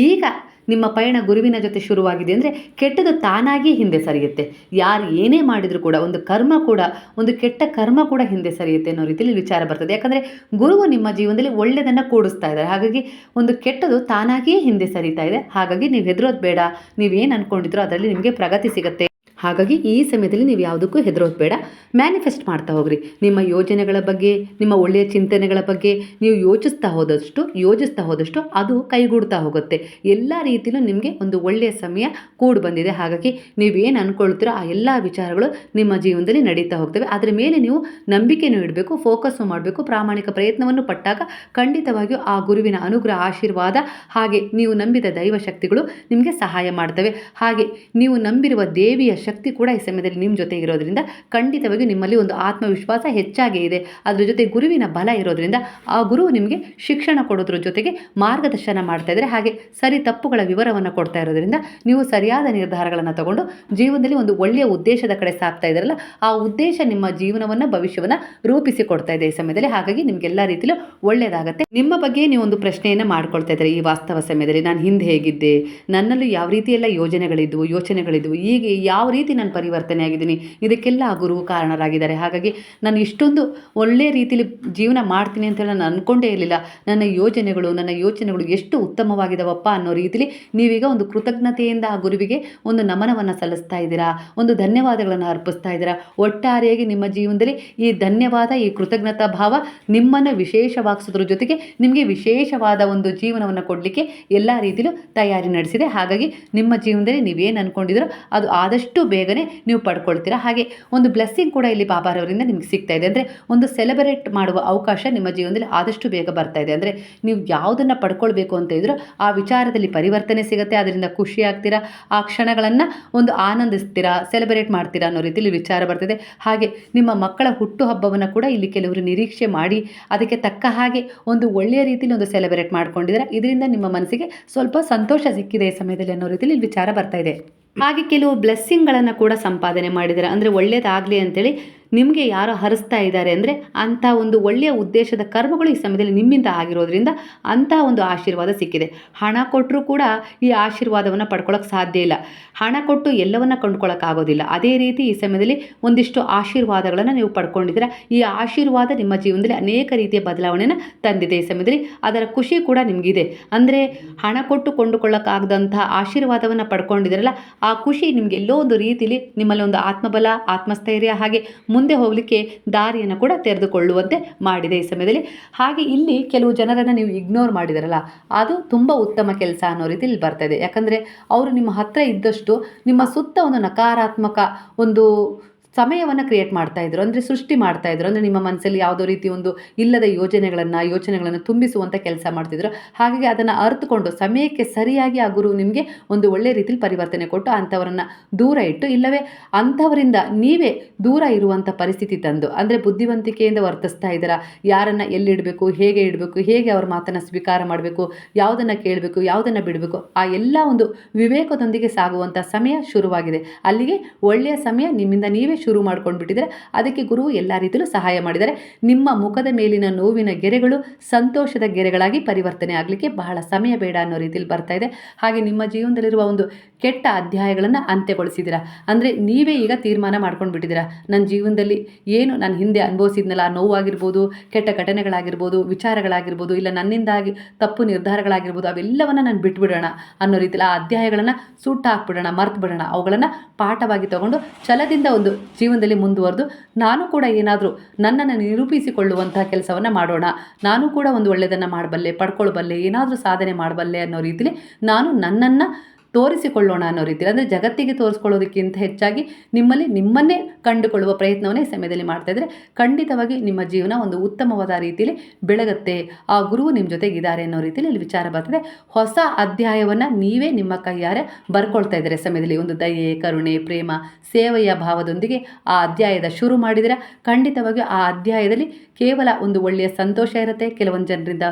ಈಗ ನಿಮ್ಮ ಪಯಣ ಗುರುವಿನ ಜೊತೆ ಶುರುವಾಗಿದೆ ಅಂದರೆ ಕೆಟ್ಟದು ತಾನಾಗಿ ಹಿಂದೆ ಸರಿಯುತ್ತೆ. ಯಾರು ಏನೇ ಮಾಡಿದರೂ ಕೂಡ ಒಂದು ಕರ್ಮ ಕೂಡ, ಒಂದು ಕೆಟ್ಟ ಕರ್ಮ ಕೂಡ ಹಿಂದೆ ಸರಿಯುತ್ತೆ ಅನ್ನೋ ರೀತಿಯಲ್ಲಿ ವಿಚಾರ ಬರ್ತದೆ. ಯಾಕಂದರೆ ಗುರುವು ನಿಮ್ಮ ಜೀವನದಲ್ಲಿ ಒಳ್ಳೆಯದನ್ನು ಕೂಡಿಸ್ತಾ ಇದ್ದಾರೆ. ಹಾಗಾಗಿ ಒಂದು ಕೆಟ್ಟದು ತಾನಾಗಿಯೇ ಹಿಂದೆ ಸರಿತಾ ಇದೆ. ಹಾಗಾಗಿ ನೀವು ಹೆದರೋದು ಬೇಡ. ನೀವೇನು ಅಂದ್ಕೊಂಡಿದ್ರೋ ಅದರಲ್ಲಿ ನಿಮಗೆ ಪ್ರಗತಿ ಸಿಗುತ್ತೆ. ಹಾಗಾಗಿ ಈ ಸಮಯದಲ್ಲಿ ನೀವು ಯಾವುದಕ್ಕೂ ಹೆದರೋದು ಬೇಡ. ಮ್ಯಾನಿಫೆಸ್ಟ್ ಮಾಡ್ತಾ ಹೋಗ್ರಿ. ನಿಮ್ಮ ಯೋಜನೆಗಳ ಬಗ್ಗೆ, ನಿಮ್ಮ ಒಳ್ಳೆಯ ಚಿಂತನೆಗಳ ಬಗ್ಗೆ ನೀವು ಯೋಚಿಸ್ತಾ ಹೋದಷ್ಟು ಯೋಚಿಸ್ತಾ ಹೋದಷ್ಟು ಅದು ಕೈಗೂಡ್ತಾ ಹೋಗುತ್ತೆ. ಎಲ್ಲ ರೀತಿಯಲ್ಲೂ ನಿಮಗೆ ಒಂದು ಒಳ್ಳೆಯ ಸಮಯ ಕೂಡಿ ಬಂದಿದೆ. ಹಾಗಾಗಿ ನೀವೇನು ಅಂದ್ಕೊಳ್ತೀರೋ ಆ ಎಲ್ಲ ವಿಚಾರಗಳು ನಿಮ್ಮ ಜೀವನದಲ್ಲಿ ನಡೀತಾ ಹೋಗ್ತವೆ. ಅದರ ಮೇಲೆ ನೀವು ನಂಬಿಕೆನೂ ಇಡಬೇಕು, ಫೋಕಸ್ಸು ಮಾಡಬೇಕು, ಪ್ರಾಮಾಣಿಕ ಪ್ರಯತ್ನವನ್ನು ಪಟ್ಟಾಗ ಖಂಡಿತವಾಗಿಯೂ ಆ ಗುರುವಿನ ಅನುಗ್ರಹ, ಆಶೀರ್ವಾದ ಹಾಗೆ ನೀವು ನಂಬಿದ ದೈವ ಶಕ್ತಿಗಳು ನಿಮಗೆ ಸಹಾಯ ಮಾಡ್ತವೆ. ಹಾಗೆ ನೀವು ನಂಬಿರುವ ದೇವಿಯ ಶಕ್ತಿ ಕೂಡ ಈ ಸಮಯದಲ್ಲಿ ನಿಮ್ಮ ಜೊತೆ ಇರೋದ್ರಿಂದ ಖಂಡಿತವಾಗಿ ನಿಮ್ಮಲ್ಲಿ ಒಂದು ಆತ್ಮವಿಶ್ವಾಸ ಹೆಚ್ಚಾಗಿ ಇದೆ. ಅದರ ಜೊತೆ ಗುರುವಿನ ಬಲ ಇರೋದ್ರಿಂದ ಆ ಗುರು ನಿಮಗೆ ಶಿಕ್ಷಣ ಕೊಡೋದ್ರ ಜೊತೆಗೆ ಮಾರ್ಗದರ್ಶನ ಮಾಡ್ತಾ ಇದ್ದಾರೆ ಹಾಗೆ ಸರಿ ತಪ್ಪುಗಳ ವಿವರವನ್ನು ಕೊಡ್ತಾ ಇರೋದ್ರಿಂದ ನೀವು ಸರಿಯಾದ ನಿರ್ಧಾರಗಳನ್ನು ತಗೊಂಡು ಜೀವನದಲ್ಲಿ ಒಂದು ಒಳ್ಳೆಯ ಉದ್ದೇಶದ ಕಡೆ ಸಾಗ್ತಾ ಇದ್ದಾರಲ್ಲ ಆ ಉದ್ದೇಶ ನಿಮ್ಮ ಜೀವನವನ್ನು, ಭವಿಷ್ಯವನ್ನು ರೂಪಿಸಿ ಕೊಡ್ತಾ ಇದೆ ಈ ಸಮಯದಲ್ಲಿ. ಹಾಗಾಗಿ ನಿಮಗೆಲ್ಲ ರೀತಿಯಲ್ಲೂ ಒಳ್ಳೆಯದಾಗುತ್ತೆ. ನಿಮ್ಮ ಬಗ್ಗೆ ನೀವು ಒಂದು ಪ್ರಶ್ನೆಯನ್ನು ಮಾಡ್ಕೊಳ್ತಾ ಇದ್ದಾರೆ ಈ ವಾಸ್ತವ ಸಮಯದಲ್ಲಿ ನಾನು ಹಿಂದೆ ಹೇಗಿದ್ದೆ, ನನ್ನಲ್ಲೂ ಯಾವ ರೀತಿಯೆಲ್ಲ ಯೋಜನೆಗಳಿದ್ವು, ಯೋಚನೆಗಳಿದ್ವು ಈಗ ಯಾವ ರೀತಿ ನಾನು ಪರಿವರ್ತನೆ ಆಗಿದ್ದೀನಿ. ಇದಕ್ಕೆಲ್ಲ ಆ ಗುರು ಕಾರಣರಾಗಿದ್ದಾರೆ. ಹಾಗಾಗಿ ನಾನು ಇಷ್ಟೊಂದು ಒಳ್ಳೆಯ ರೀತಿಯಲ್ಲಿ ಜೀವನ ಮಾಡ್ತೀನಿ ಅಂತೇಳಿ ನಾನು ಅಂದ್ಕೊಂಡೇ ಇರಲಿಲ್ಲ. ನನ್ನ ಯೋಜನೆಗಳು, ನನ್ನ ಯೋಚನೆಗಳು ಎಷ್ಟು ಉತ್ತಮವಾಗಿದ್ದಾವಪ್ಪ ಅನ್ನೋ ರೀತಿಲಿ ನೀವೀಗ ಒಂದು ಕೃತಜ್ಞತೆಯಿಂದ ಆ ಗುರುವಿಗೆ ಒಂದು ನಮನವನ್ನು ಸಲ್ಲಿಸ್ತಾ ಇದ್ದೀರಾ? ಒಂದು ಧನ್ಯವಾದಗಳನ್ನು ಅರ್ಪಿಸ್ತಾ ಇದ್ದೀರಾ? ಒಟ್ಟಾರೆಯಾಗಿ ನಿಮ್ಮ ಜೀವನದಲ್ಲಿ ಈ ಧನ್ಯವಾದ, ಈ ಕೃತಜ್ಞತಾ ಭಾವ ನಿಮ್ಮನ್ನು ವಿಶೇಷವಾಗಿಸೋದ್ರ ಜೊತೆಗೆ ನಿಮಗೆ ವಿಶೇಷವಾದ ಒಂದು ಜೀವನವನ್ನು ಕೊಡಲಿಕ್ಕೆ ಎಲ್ಲ ರೀತಿಯಲ್ಲೂ ತಯಾರಿ ನಡೆಸಿದೆ. ಹಾಗಾಗಿ ನಿಮ್ಮ ಜೀವನದಲ್ಲಿ ನೀವೇನು ಅಂದ್ಕೊಂಡಿದ್ರೋ ಅದು ಆದಷ್ಟು ಬೇಗನೆ ನೀವು ಪಡ್ಕೊಳ್ತೀರಾ? ಹಾಗೆ ಒಂದು ಬ್ಲೆಸ್ಸಿಂಗ್ ಕೂಡ ಇಲ್ಲಿ ಬಾಬಾರವರಿಂದ ನಿಮ್ಗೆ ಸಿಗ್ತಾ ಇದೆ. ಅಂದರೆ ಒಂದು ಸೆಲೆಬ್ರೇಟ್ ಮಾಡುವ ಅವಕಾಶ ನಿಮ್ಮ ಜೀವನದಲ್ಲಿ ಆದಷ್ಟು ಬೇಗ ಬರ್ತಾ ಇದೆ. ಅಂದರೆ ನೀವು ಯಾವುದನ್ನು ಪಡ್ಕೊಳ್ಬೇಕು ಅಂತ ಇದ್ರೂ ಆ ವಿಚಾರದಲ್ಲಿ ಪರಿವರ್ತನೆ ಸಿಗುತ್ತೆ. ಅದರಿಂದ ಖುಷಿ ಆಗ್ತೀರಾ? ಆ ಕ್ಷಣಗಳನ್ನು ಒಂದು ಆನಂದಿಸ್ತೀರಾ? ಸೆಲೆಬ್ರೇಟ್ ಮಾಡ್ತೀರಾ ಅನ್ನೋ ರೀತಿಯಲ್ಲಿ ವಿಚಾರ ಬರ್ತದೆ. ಹಾಗೆ ನಿಮ್ಮ ಮಕ್ಕಳ ಹುಟ್ಟುಹಬ್ಬವನ್ನು ಕೂಡ ಇಲ್ಲಿ ಕೆಲವರು ನಿರೀಕ್ಷೆ ಮಾಡಿ ಅದಕ್ಕೆ ತಕ್ಕ ಹಾಗೆ ಒಂದು ಒಳ್ಳೆಯ ರೀತಿಯಲ್ಲಿ ಒಂದು ಸೆಲೆಬ್ರೇಟ್ ಮಾಡ್ಕೊಂಡಿದ್ದಾರೆ. ಇದರಿಂದ ನಿಮ್ಮ ಮನಸ್ಸಿಗೆ ಸ್ವಲ್ಪ ಸಂತೋಷ ಸಿಕ್ಕಿದೆ ಈ ಸಮಯದಲ್ಲಿ ಅನ್ನೋ ರೀತಿಯಲ್ಲಿ ವಿಚಾರ ಬರ್ತಾ ಇದೆ. ಹಾಗೆ ಕೆಲವು ಬ್ಲೆಸ್ಸಿಂಗ್ಗಳನ್ನು ಕೂಡ ಸಂಪಾದನೆ ಮಾಡಿದ್ದಾರೆ ಅಂದರೆ ಒಳ್ಳೆಯದಾಗಲಿ ಅಂತೇಳಿ ನಿಮಗೆ ಯಾರೋ ಹರಿಸ್ತಾ ಇದ್ದಾರೆ ಅಂದರೆ ಅಂಥ ಒಂದು ಒಳ್ಳೆಯ ಉದ್ದೇಶದ ಕರ್ಮಗಳು ಈ ಸಮಯದಲ್ಲಿ ನಿಮ್ಮಿಂದ ಆಗಿರೋದ್ರಿಂದ ಅಂಥ ಒಂದು ಆಶೀರ್ವಾದ ಸಿಕ್ಕಿದೆ. ಹಣ ಕೊಟ್ಟರೂ ಕೂಡ ಈ ಆಶೀರ್ವಾದವನ್ನು ಪಡ್ಕೊಳ್ಳೋಕೆ ಸಾಧ್ಯ ಇಲ್ಲ. ಹಣ ಕೊಟ್ಟು ಎಲ್ಲವನ್ನ ಕೊಂಡ್ಕೊಳ್ಳೋಕ್ಕಾಗೋದಿಲ್ಲ ಅದೇ ರೀತಿ ಈ ಸಮಯದಲ್ಲಿ ಒಂದಿಷ್ಟು ಆಶೀರ್ವಾದಗಳನ್ನು ನೀವು ಪಡ್ಕೊಂಡಿದ್ದೀರ. ಈ ಆಶೀರ್ವಾದ ನಿಮ್ಮ ಜೀವನದಲ್ಲಿ ಅನೇಕ ರೀತಿಯ ಬದಲಾವಣೆಯನ್ನು ತಂದಿದೆ ಈ ಸಮಯದಲ್ಲಿ. ಅದರ ಖುಷಿ ಕೂಡ ನಿಮಗಿದೆ. ಅಂದರೆ ಹಣ ಕೊಟ್ಟು ಕೊಂಡುಕೊಳ್ಳೋಕ್ಕಾಗದಂಥ ಆಶೀರ್ವಾದವನ್ನು ಪಡ್ಕೊಂಡಿದ್ದೀರಲ್ಲ, ಆ ಖುಷಿ ನಿಮಗೆ ಎಲ್ಲೋ ಒಂದು ರೀತಿಯಲ್ಲಿ ನಿಮ್ಮಲ್ಲಿ ಒಂದು ಆತ್ಮಬಲ, ಆತ್ಮಸ್ಥೈರ್ಯ ಹಾಗೆ ಮುಂದೆ ಹೋಗಲಿಕ್ಕೆ ದಾರಿಯನ್ನು ಕೂಡ ತೆರೆದುಕೊಳ್ಳುವಂತೆ ಮಾಡಿದೆ ಈ ಸಮಯದಲ್ಲಿ. ಹಾಗೆ ಇಲ್ಲಿ ಕೆಲವು ಜನರನ್ನು ನೀವು ಇಗ್ನೋರ್ ಮಾಡಿದಾರಲ್ಲ, ಅದು ತುಂಬ ಉತ್ತಮ ಕೆಲಸ ಅನ್ನೋ ರೀತಿಯಲ್ಲಿ ಬರ್ತಾ ಇದೆ ಯಾಕಂದರೆ, ಅವರು ನಿಮ್ಮ ಹತ್ತಿರ ಇದ್ದಷ್ಟು ನಿಮ್ಮ ಸುತ್ತ ಒಂದು ನಕಾರಾತ್ಮಕ ಒಂದು ಸಮಯವನ್ನು ಕ್ರಿಯೇಟ್ ಮಾಡ್ತಾ ಇದ್ರು. ಅಂದರೆ ಸೃಷ್ಟಿ ಮಾಡ್ತಾ ಇದ್ರು. ಅಂದರೆ ನಿಮ್ಮ ಮನಸ್ಸಲ್ಲಿ ಯಾವುದೋ ರೀತಿ ಒಂದು ಇಲ್ಲದ ಯೋಜನೆಗಳನ್ನು, ಯೋಚನೆಗಳನ್ನು ತುಂಬಿಸುವಂಥ ಕೆಲಸ ಮಾಡ್ತಿದ್ರು. ಹಾಗಾಗಿ ಅದನ್ನು ಅರ್ಥಕೊಂಡು ಸಮಯಕ್ಕೆ ಸರಿಯಾಗಿ ಆ ಗುರು ನಿಮಗೆ ಒಂದು ಒಳ್ಳೆ ರೀತಿಯಲ್ಲಿ ಪರಿವರ್ತನೆ ಕೊಟ್ಟು ಅಂಥವರನ್ನು ದೂರ ಇಟ್ಟು, ಇಲ್ಲವೇ ಅಂಥವರಿಂದ ನೀವೇ ದೂರ ಇರುವಂಥ ಪರಿಸ್ಥಿತಿ ತಂದು, ಅಂದರೆ ಬುದ್ಧಿವಂತಿಕೆಯಿಂದ ವರ್ತಿಸ್ತಾ ಇದ್ದೀರಾ? ಯಾರನ್ನು ಎಲ್ಲಿಡಬೇಕು, ಹೇಗೆ ಇಡಬೇಕು, ಹೇಗೆ ಅವ್ರ ಮಾತನ್ನು ಸ್ವೀಕಾರ ಮಾಡಬೇಕು, ಯಾವುದನ್ನು ಕೇಳಬೇಕು, ಯಾವುದನ್ನು ಬಿಡಬೇಕು, ಆ ಎಲ್ಲ ಒಂದು ವಿವೇಕದೊಂದಿಗೆ ಸಾಗುವಂಥ ಸಮಯ ಶುರುವಾಗಿದೆ. ಅಲ್ಲಿಗೆ ಒಳ್ಳೆಯ ಸಮಯ ನಿಮ್ಮಿಂದ ನೀವೇ ಶುರು ಮಾಡ್ಕೊಂಡು ಬಿಟ್ಟಿದ್ದಾರೆ ಅದಕ್ಕೆ ಗುರು ಎಲ್ಲ ರೀತಿಯಲ್ಲೂ ಸಹಾಯ ಮಾಡಿದ್ದಾರೆ. ನಿಮ್ಮ ಮುಖದ ಮೇಲಿನ ನೋವಿನ ಗೆರೆಗಳು ಸಂತೋಷದ ಗೆರೆಗಳಾಗಿ ಪರಿವರ್ತನೆ ಆಗಲಿಕ್ಕೆ ಬಹಳ ಸಮಯ ಬೇಡ ಅನ್ನೋ ರೀತಿಯಲ್ಲಿ ಬರ್ತಾ ಇದೆ. ಹಾಗೆ ನಿಮ್ಮ ಜೀವನದಲ್ಲಿರುವ ಒಂದು ಕೆಟ್ಟ ಅಧ್ಯಾಯಗಳನ್ನು ಅಂತ್ಯಗೊಳಿಸಿದ್ದೀರಾ? ಅಂದರೆ ನೀವೇ ಈಗ ತೀರ್ಮಾನ ಮಾಡ್ಕೊಂಡು ಬಿಟ್ಟಿದ್ದೀರಾ ನನ್ನ ಜೀವನದಲ್ಲಿ ಏನು ನಾನು ಹಿಂದೆ ಅನುಭವಿಸಿದ್ನಲ್ಲ, ನೋವಾಗಿರ್ಬೋದು, ಕೆಟ್ಟ ಘಟನೆಗಳಾಗಿರ್ಬೋದು, ವಿಚಾರಗಳಾಗಿರ್ಬೋದು, ಇಲ್ಲ ನನ್ನಿಂದಾಗಿ ತಪ್ಪು ನಿರ್ಧಾರಗಳಾಗಿರ್ಬೋದು, ಅವೆಲ್ಲವನ್ನು ನಾನು ಬಿಟ್ಬಿಡೋಣ ಅನ್ನೋ ರೀತಿಯಲ್ಲಿ ಆ ಅಧ್ಯಾಯಗಳನ್ನು ಸುಟ್ಟು ಹಾಕ್ಬಿಡೋಣ ಮರ್ತು ಬಿಡೋಣ ಅವುಗಳನ್ನು ಪಾಠವಾಗಿ ತಗೊಂಡು ಛಲದಿಂದ ಒಂದು ಜೀವನದಲ್ಲಿ ಮುಂದುವರೆದು, ನಾನು ಕೂಡ ಏನಾದರೂ ನನ್ನನ್ನು ನಿರೂಪಿಸಿಕೊಳ್ಳುವಂಥ ಕೆಲಸವನ್ನು ಮಾಡೋಣ. ನಾನು ಕೂಡ ಒಂದು ಒಳ್ಳೆಯದನ್ನು ಮಾಡಬಲ್ಲೆ, ಪಡ್ಕೊಳ್ಬಲ್ಲೆ, ಏನಾದರೂ ಸಾಧನೆ ಮಾಡಬಲ್ಲೆ ಅನ್ನೋ ರೀತಿಲಿ ನಾನು ನನ್ನನ್ನು ತೋರಿಸಿಕೊಳ್ಳೋಣ ಅನ್ನೋ ರೀತಿ ಅಂದರೆ ಜಗತ್ತಿಗೆ ತೋರಿಸ್ಕೊಳ್ಳೋದಕ್ಕಿಂತ ಹೆಚ್ಚಾಗಿ ನಿಮ್ಮಲ್ಲಿ ನಿಮ್ಮನ್ನೇ ಕಂಡುಕೊಳ್ಳುವ ಪ್ರಯತ್ನವನ್ನೇ ಸಮಯದಲ್ಲಿ ಮಾಡ್ತಾ ಇದ್ದರೆ ಖಂಡಿತವಾಗಿ ನಿಮ್ಮ ಜೀವನ ಒಂದು ಉತ್ತಮವಾದ ರೀತಿಯಲ್ಲಿ ಬೆಳಗತ್ತೆ, ಆ ಗುರುವು ನಿಮ್ಮ ಜೊತೆಗಿದ್ದಾರೆ ಅನ್ನೋ ರೀತಿಯಲ್ಲಿ ಇಲ್ಲಿ ವಿಚಾರ ಬರ್ತದೆ. ಹೊಸ ಅಧ್ಯಾಯವನ್ನು ನೀವೇ ನಿಮ್ಮ ಕೈಯಾರೆ ಬರ್ಕೊಳ್ತಾ ಇದ್ದಾರೆ ಸಮಯದಲ್ಲಿ? ಒಂದು ದಯೆ, ಕರುಣೆ, ಪ್ರೇಮ, ಸೇವೆಯ ಭಾವದೊಂದಿಗೆ ಆ ಅಧ್ಯಾಯದ ಶುರು ಮಾಡಿದರೆ ಖಂಡಿತವಾಗಿ ಆ ಅಧ್ಯಾಯದಲ್ಲಿ ಕೇವಲ ಒಂದು ಒಳ್ಳೆಯ ಸಂತೋಷ ಇರುತ್ತೆ, ಕೆಲವೊಂದು ಜನರಿಂದ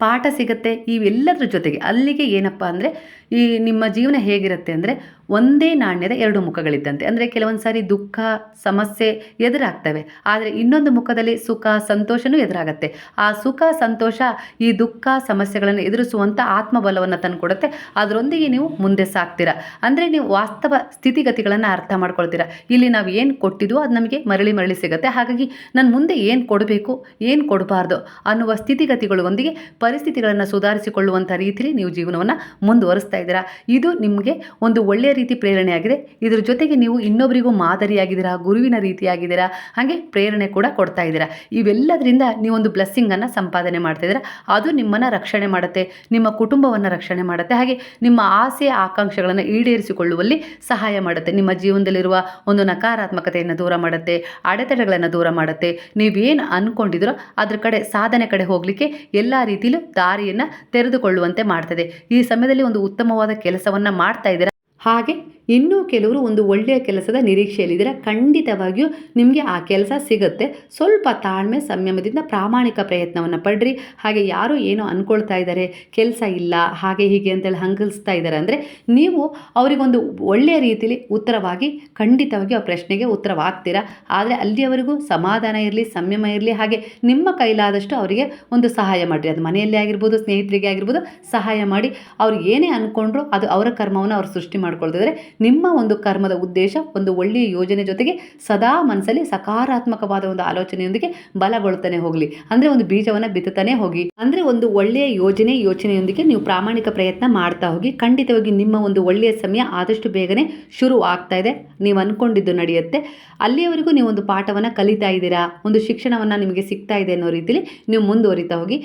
ಪಾಠ ಸಿಗುತ್ತೆ. ಇವೆಲ್ಲದರ ಜೊತೆಗೆ ಅಲ್ಲಿಗೆ ಏನಪ್ಪ ಅಂದರೆ ಈ ನಿಮ್ಮ ಜೀವನ ಹೇಗಿರುತ್ತೆ ಅಂದರೆ ಒಂದೇ ನಾಣ್ಯದ ಎರಡು ಮುಖಗಳಿದ್ದಂತೆ. ಅಂದರೆ ಕೆಲವೊಂದು ಸಾರಿ ದುಃಖ, ಸಮಸ್ಯೆ ಎದುರಾಗ್ತವೆ. ಆದರೆ ಇನ್ನೊಂದು ಮುಖದಲ್ಲಿ ಸುಖ, ಸಂತೋಷನೂ ಎದುರಾಗತ್ತೆ. ಆ ಸುಖ, ಸಂತೋಷ ಈ ದುಃಖ, ಸಮಸ್ಯೆಗಳನ್ನು ಎದುರಿಸುವಂಥ ಆತ್ಮಬಲವನ್ನು ತಂದುಕೊಡುತ್ತೆ. ಅದರೊಂದಿಗೆ ನೀವು ಮುಂದೆ ಸಾಕ್ತೀರ ಅಂದರೆ ನೀವು ವಾಸ್ತವ ಸ್ಥಿತಿಗತಿಗಳನ್ನು ಅರ್ಥ ಮಾಡ್ಕೊಳ್ತೀರಾ? ಇಲ್ಲಿ ನಾವು ಏನು ಕೊಟ್ಟಿದ್ವೋ ಅದು ನಮಗೆ ಮರಳಿ ಮರಳಿ ಸಿಗುತ್ತೆ. ಹಾಗಾಗಿ ನಾನು ಮುಂದೆ ಏನು ಕೊಡಬೇಕು, ಏನು ಕೊಡಬಾರ್ದು ಅನ್ನುವ ಸ್ಥಿತಿಗತಿಗಳೊಂದಿಗೆ ಪರಿಸ್ಥಿತಿಗಳನ್ನು ಸುಧಾರಿಸಿಕೊಳ್ಳುವಂಥ ರೀತಿಯಲ್ಲಿ ನೀವು ಜೀವನವನ್ನು ಮುಂದುವರಿಸ್ತಾ ಇದ್ದೀರಾ? ಇದು ನಿಮಗೆ ಒಂದು ಒಳ್ಳೆಯ ರೀತಿ ಪ್ರೇರಣೆಯಾಗಿದೆ. ಇದ್ರ ಜೊತೆಗೆ ನೀವು ಇನ್ನೊಬ್ಬರಿಗೂ ಮಾದರಿಯಾಗಿದ್ದೀರಾ, ಗುರುವಿನ ರೀತಿಯಾಗಿದ್ದೀರಾ, ಹಾಗೆ ಪ್ರೇರಣೆ ಕೂಡ ಕೊಡ್ತಾ ಇದ್ದೀರಾ. ಇವೆಲ್ಲದರಿಂದ ನೀವೊಂದು ಬ್ಲೆಸ್ಸಿಂಗನ್ನು ಸಂಪಾದನೆ ಮಾಡ್ತಾ ಇದ್ದೀರಾ. ಅದು ನಿಮ್ಮನ್ನು ರಕ್ಷಣೆ ಮಾಡುತ್ತೆ, ನಿಮ್ಮ ಕುಟುಂಬವನ್ನು ರಕ್ಷಣೆ ಮಾಡುತ್ತೆ, ಹಾಗೆ ನಿಮ್ಮ ಆಸೆ, ಆಕಾಂಕ್ಷೆಗಳನ್ನು ಈಡೇರಿಸಿಕೊಳ್ಳುವಲ್ಲಿ ಸಹಾಯ ಮಾಡುತ್ತೆ. ನಿಮ್ಮ ಜೀವನದಲ್ಲಿರುವ ಒಂದು ನಕಾರಾತ್ಮಕತೆಯನ್ನು ದೂರ ಮಾಡುತ್ತೆ, ಅಡೆತಡೆಗಳನ್ನು ದೂರ ಮಾಡುತ್ತೆ. ನೀವೇನು ಅಂದ್ಕೊಂಡಿದ್ರೋ ಅದ್ರ ಕಡೆ, ಸಾಧನೆ ಕಡೆ ಹೋಗಲಿಕ್ಕೆ ಎಲ್ಲ ರೀತಿಯಲ್ಲೂ ದಾರಿಯನ್ನು ತೆರೆದುಕೊಳ್ಳುವಂತೆ ಮಾಡ್ತದೆ. ಈ ಸಮಯದಲ್ಲಿ ಒಂದು ಉತ್ತಮವಾದ ಕೆಲಸವನ್ನ ಮಾಡ್ತಾ ಇದ್ದೀರಾ? ಹಾಗೆ ಇನ್ನೂ ಕೆಲವರು ಒಂದು ಒಳ್ಳೆಯ ಕೆಲಸದ ನಿರೀಕ್ಷೆಯಲ್ಲಿದ್ದರೆ ಖಂಡಿತವಾಗಿಯೂ ನಿಮಗೆ ಆ ಕೆಲಸ ಸಿಗುತ್ತೆ. ಸ್ವಲ್ಪ ತಾಳ್ಮೆ, ಸಂಯಮದಿಂದ ಪ್ರಾಮಾಣಿಕ ಪ್ರಯತ್ನವನ್ನು ಪಡ್ರಿ. ಹಾಗೆ ಯಾರು ಏನೋ ಅಂದ್ಕೊಳ್ತಾ ಇದ್ದಾರೆ, ಕೆಲಸ ಇಲ್ಲ, ಹಾಗೆ ಹೀಗೆ ಅಂತೇಳಿ ಹಂಗಲ್ಸ್ತಾ ಇದ್ದಾರೆ ಅಂದರೆ ನೀವು ಅವರಿಗೊಂದು ಒಳ್ಳೆಯ ರೀತಿಯಲ್ಲಿ ಉತ್ತರವಾಗಿ ಖಂಡಿತವಾಗಿ ಆ ಪ್ರಶ್ನೆಗೆ ಉತ್ತರವಾಗ್ತೀರ. ಆದರೆ ಅಲ್ಲಿಯವರೆಗೂ ಸಮಾಧಾನ ಇರಲಿ, ಸಂಯಮ ಇರಲಿ, ಹಾಗೆ ನಿಮ್ಮ ಕೈಲಾದಷ್ಟು ಅವರಿಗೆ ಒಂದು ಸಹಾಯ ಮಾಡಿರಿ. ಅದು ಮನೆಯಲ್ಲೇ ಆಗಿರ್ಬೋದು, ಸ್ನೇಹಿತರಿಗೆ ಆಗಿರ್ಬೋದು, ಸಹಾಯ ಮಾಡಿ. ಅವ್ರು ಏನೇ ಅಂದ್ಕೊಂಡ್ರು ಅದು ಅವರ ಕರ್ಮವನ್ನು ಅವ್ರು ಸೃಷ್ಟಿ ಮಾಡ್ಕೊಳ್ತಿದ್ರೆ ನಿಮ್ಮ ಒಂದು ಕರ್ಮದ ಉದ್ದೇಶ, ಒಂದು ಒಳ್ಳೆಯ ಯೋಜನೆ ಜೊತೆಗೆ ಸದಾ ಮನಸ್ಸಲ್ಲಿ ಸಕಾರಾತ್ಮಕವಾದ ಒಂದು ಆಲೋಚನೆಯೊಂದಿಗೆ ಬಲಗೊಳ್ತಾನೆ ಹೋಗಲಿ. ಅಂದರೆ ಒಂದು ಬೀಜವನ್ನು ಬಿತ್ತುತ್ತಾನೆ ಹೋಗಿ. ಅಂದರೆ ಒಂದು ಒಳ್ಳೆಯ ಯೋಜನೆ, ಯೋಚನೆಯೊಂದಿಗೆ ನೀವು ಪ್ರಾಮಾಣಿಕ ಪ್ರಯತ್ನ ಮಾಡ್ತಾ ಹೋಗಿ. ಖಂಡಿತವಾಗಿ ನಿಮ್ಮ ಒಂದು ಒಳ್ಳೆಯ ಸಮಯ ಆದಷ್ಟು ಬೇಗನೆ ಶುರು ಆಗ್ತಾ ಇದೆ. ನೀವು ಅಂದ್ಕೊಂಡಿದ್ದು ನಡೆಯುತ್ತೆ. ಅಲ್ಲಿಯವರೆಗೂ ನೀವು ಒಂದು ಪಾಠವನ್ನು ಕಲಿತಾ ಇದ್ದೀರಾ? ಒಂದು ಶಿಕ್ಷಣವನ್ನು ನಿಮಗೆ ಸಿಗ್ತಾ ಇದೆ ಅನ್ನೋ ರೀತಿಯಲ್ಲಿ ನೀವು ಮುಂದುವರಿತಾ ಹೋಗಿ.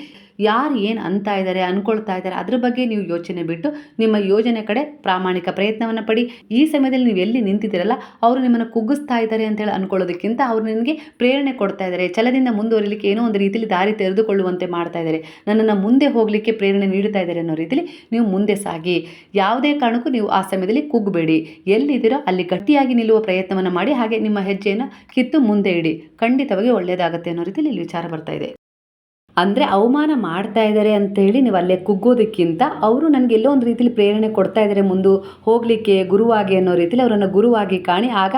ಯಾರು ಏನು ಅಂತ ಇದ್ದಾರೆ ಅನ್ಕೊಳ್ತಾ ಇದ್ದಾರೆ ಅದ್ರ ಬಗ್ಗೆ ನೀವು ಯೋಚನೆ ಬಿಟ್ಟು ನಿಮ್ಮ ಯೋಜನೆ ಕಡೆ ಪ್ರಾಮಾಣಿಕ ಪ್ರಯತ್ನವನ್ನು ಪಡಿ. ಈ ಸಮಯದಲ್ಲಿ ನೀವು ಎಲ್ಲಿ ನಿಂತಿದ್ದೀರಲ್ಲ, ಅವರು ನಿಮ್ಮನ್ನು ಕುಗ್ಗಿಸ್ತಾ ಇದ್ದಾರೆ ಅಂತೇಳಿ ಅನ್ಕೊಳ್ಳೋದಕ್ಕಿಂತ ಅವರು ನಿಮಗೆ ಪ್ರೇರಣೆ ಕೊಡ್ತಾ ಇದ್ದಾರೆ ಛಲದಿಂದ ಮುಂದುವರಿಲಿಕ್ಕೆ ಏನೋ ಒಂದು ರೀತಿಯಲ್ಲಿ ದಾರಿ ತೆರೆದುಕೊಳ್ಳುವಂತೆ ಮಾಡ್ತಾ ಇದ್ದಾರೆ ನನ್ನನ್ನು ಮುಂದೆ ಹೋಗಲಿಕ್ಕೆ ಪ್ರೇರಣೆ ನೀಡ್ತಾ ಇದ್ದಾರೆ ಅನ್ನೋ ರೀತಿಯಲ್ಲಿ ನೀವು ಮುಂದೆ ಸಾಗಿ. ಯಾವುದೇ ಕಾರಣಕ್ಕೂ ನೀವು ಆ ಸಮಯದಲ್ಲಿ ಕುಗ್ಗಬೇಡಿ. ಎಲ್ಲಿದ್ದೀರೋ ಅಲ್ಲಿ ಗಟ್ಟಿಯಾಗಿ ನಿಲ್ಲುವ ಪ್ರಯತ್ನವನ್ನು ಮಾಡಿ, ಹಾಗೆ ನಿಮ್ಮ ಹೆಜ್ಜೆಯನ್ನು ಕಿತ್ತು ಮುಂದೆ ಇಡಿ. ಖಂಡಿತವಾಗಿ ಒಳ್ಳೆಯದಾಗುತ್ತೆ ಅನ್ನೋ ರೀತಿಯಲ್ಲಿ ಇಲ್ಲಿ ವಿಚಾರ ಬರ್ತಾ ಇದೆ. ಅಂದರೆ ಅವಮಾನ ಮಾಡ್ತಾ ಇದ್ದಾರೆ ಅಂತೇಳಿ ನೀವು ಅಲ್ಲೇ ಕುಗ್ಗೋದಕ್ಕಿಂತ ಅವರು ನನಗೆ ಎಲ್ಲೋ ಒಂದು ರೀತಿಲಿ ಪ್ರೇರಣೆ ಕೊಡ್ತಾ ಇದ್ದಾರೆ ಮುಂದೆ ಹೋಗಲಿಕ್ಕೆ ಗುರುವಾಗಿ ಅನ್ನೋ ರೀತಿಲಿ ಅವರನ್ನು ಗುರುವಾಗಿ ಕಾಣಿ. ಆಗ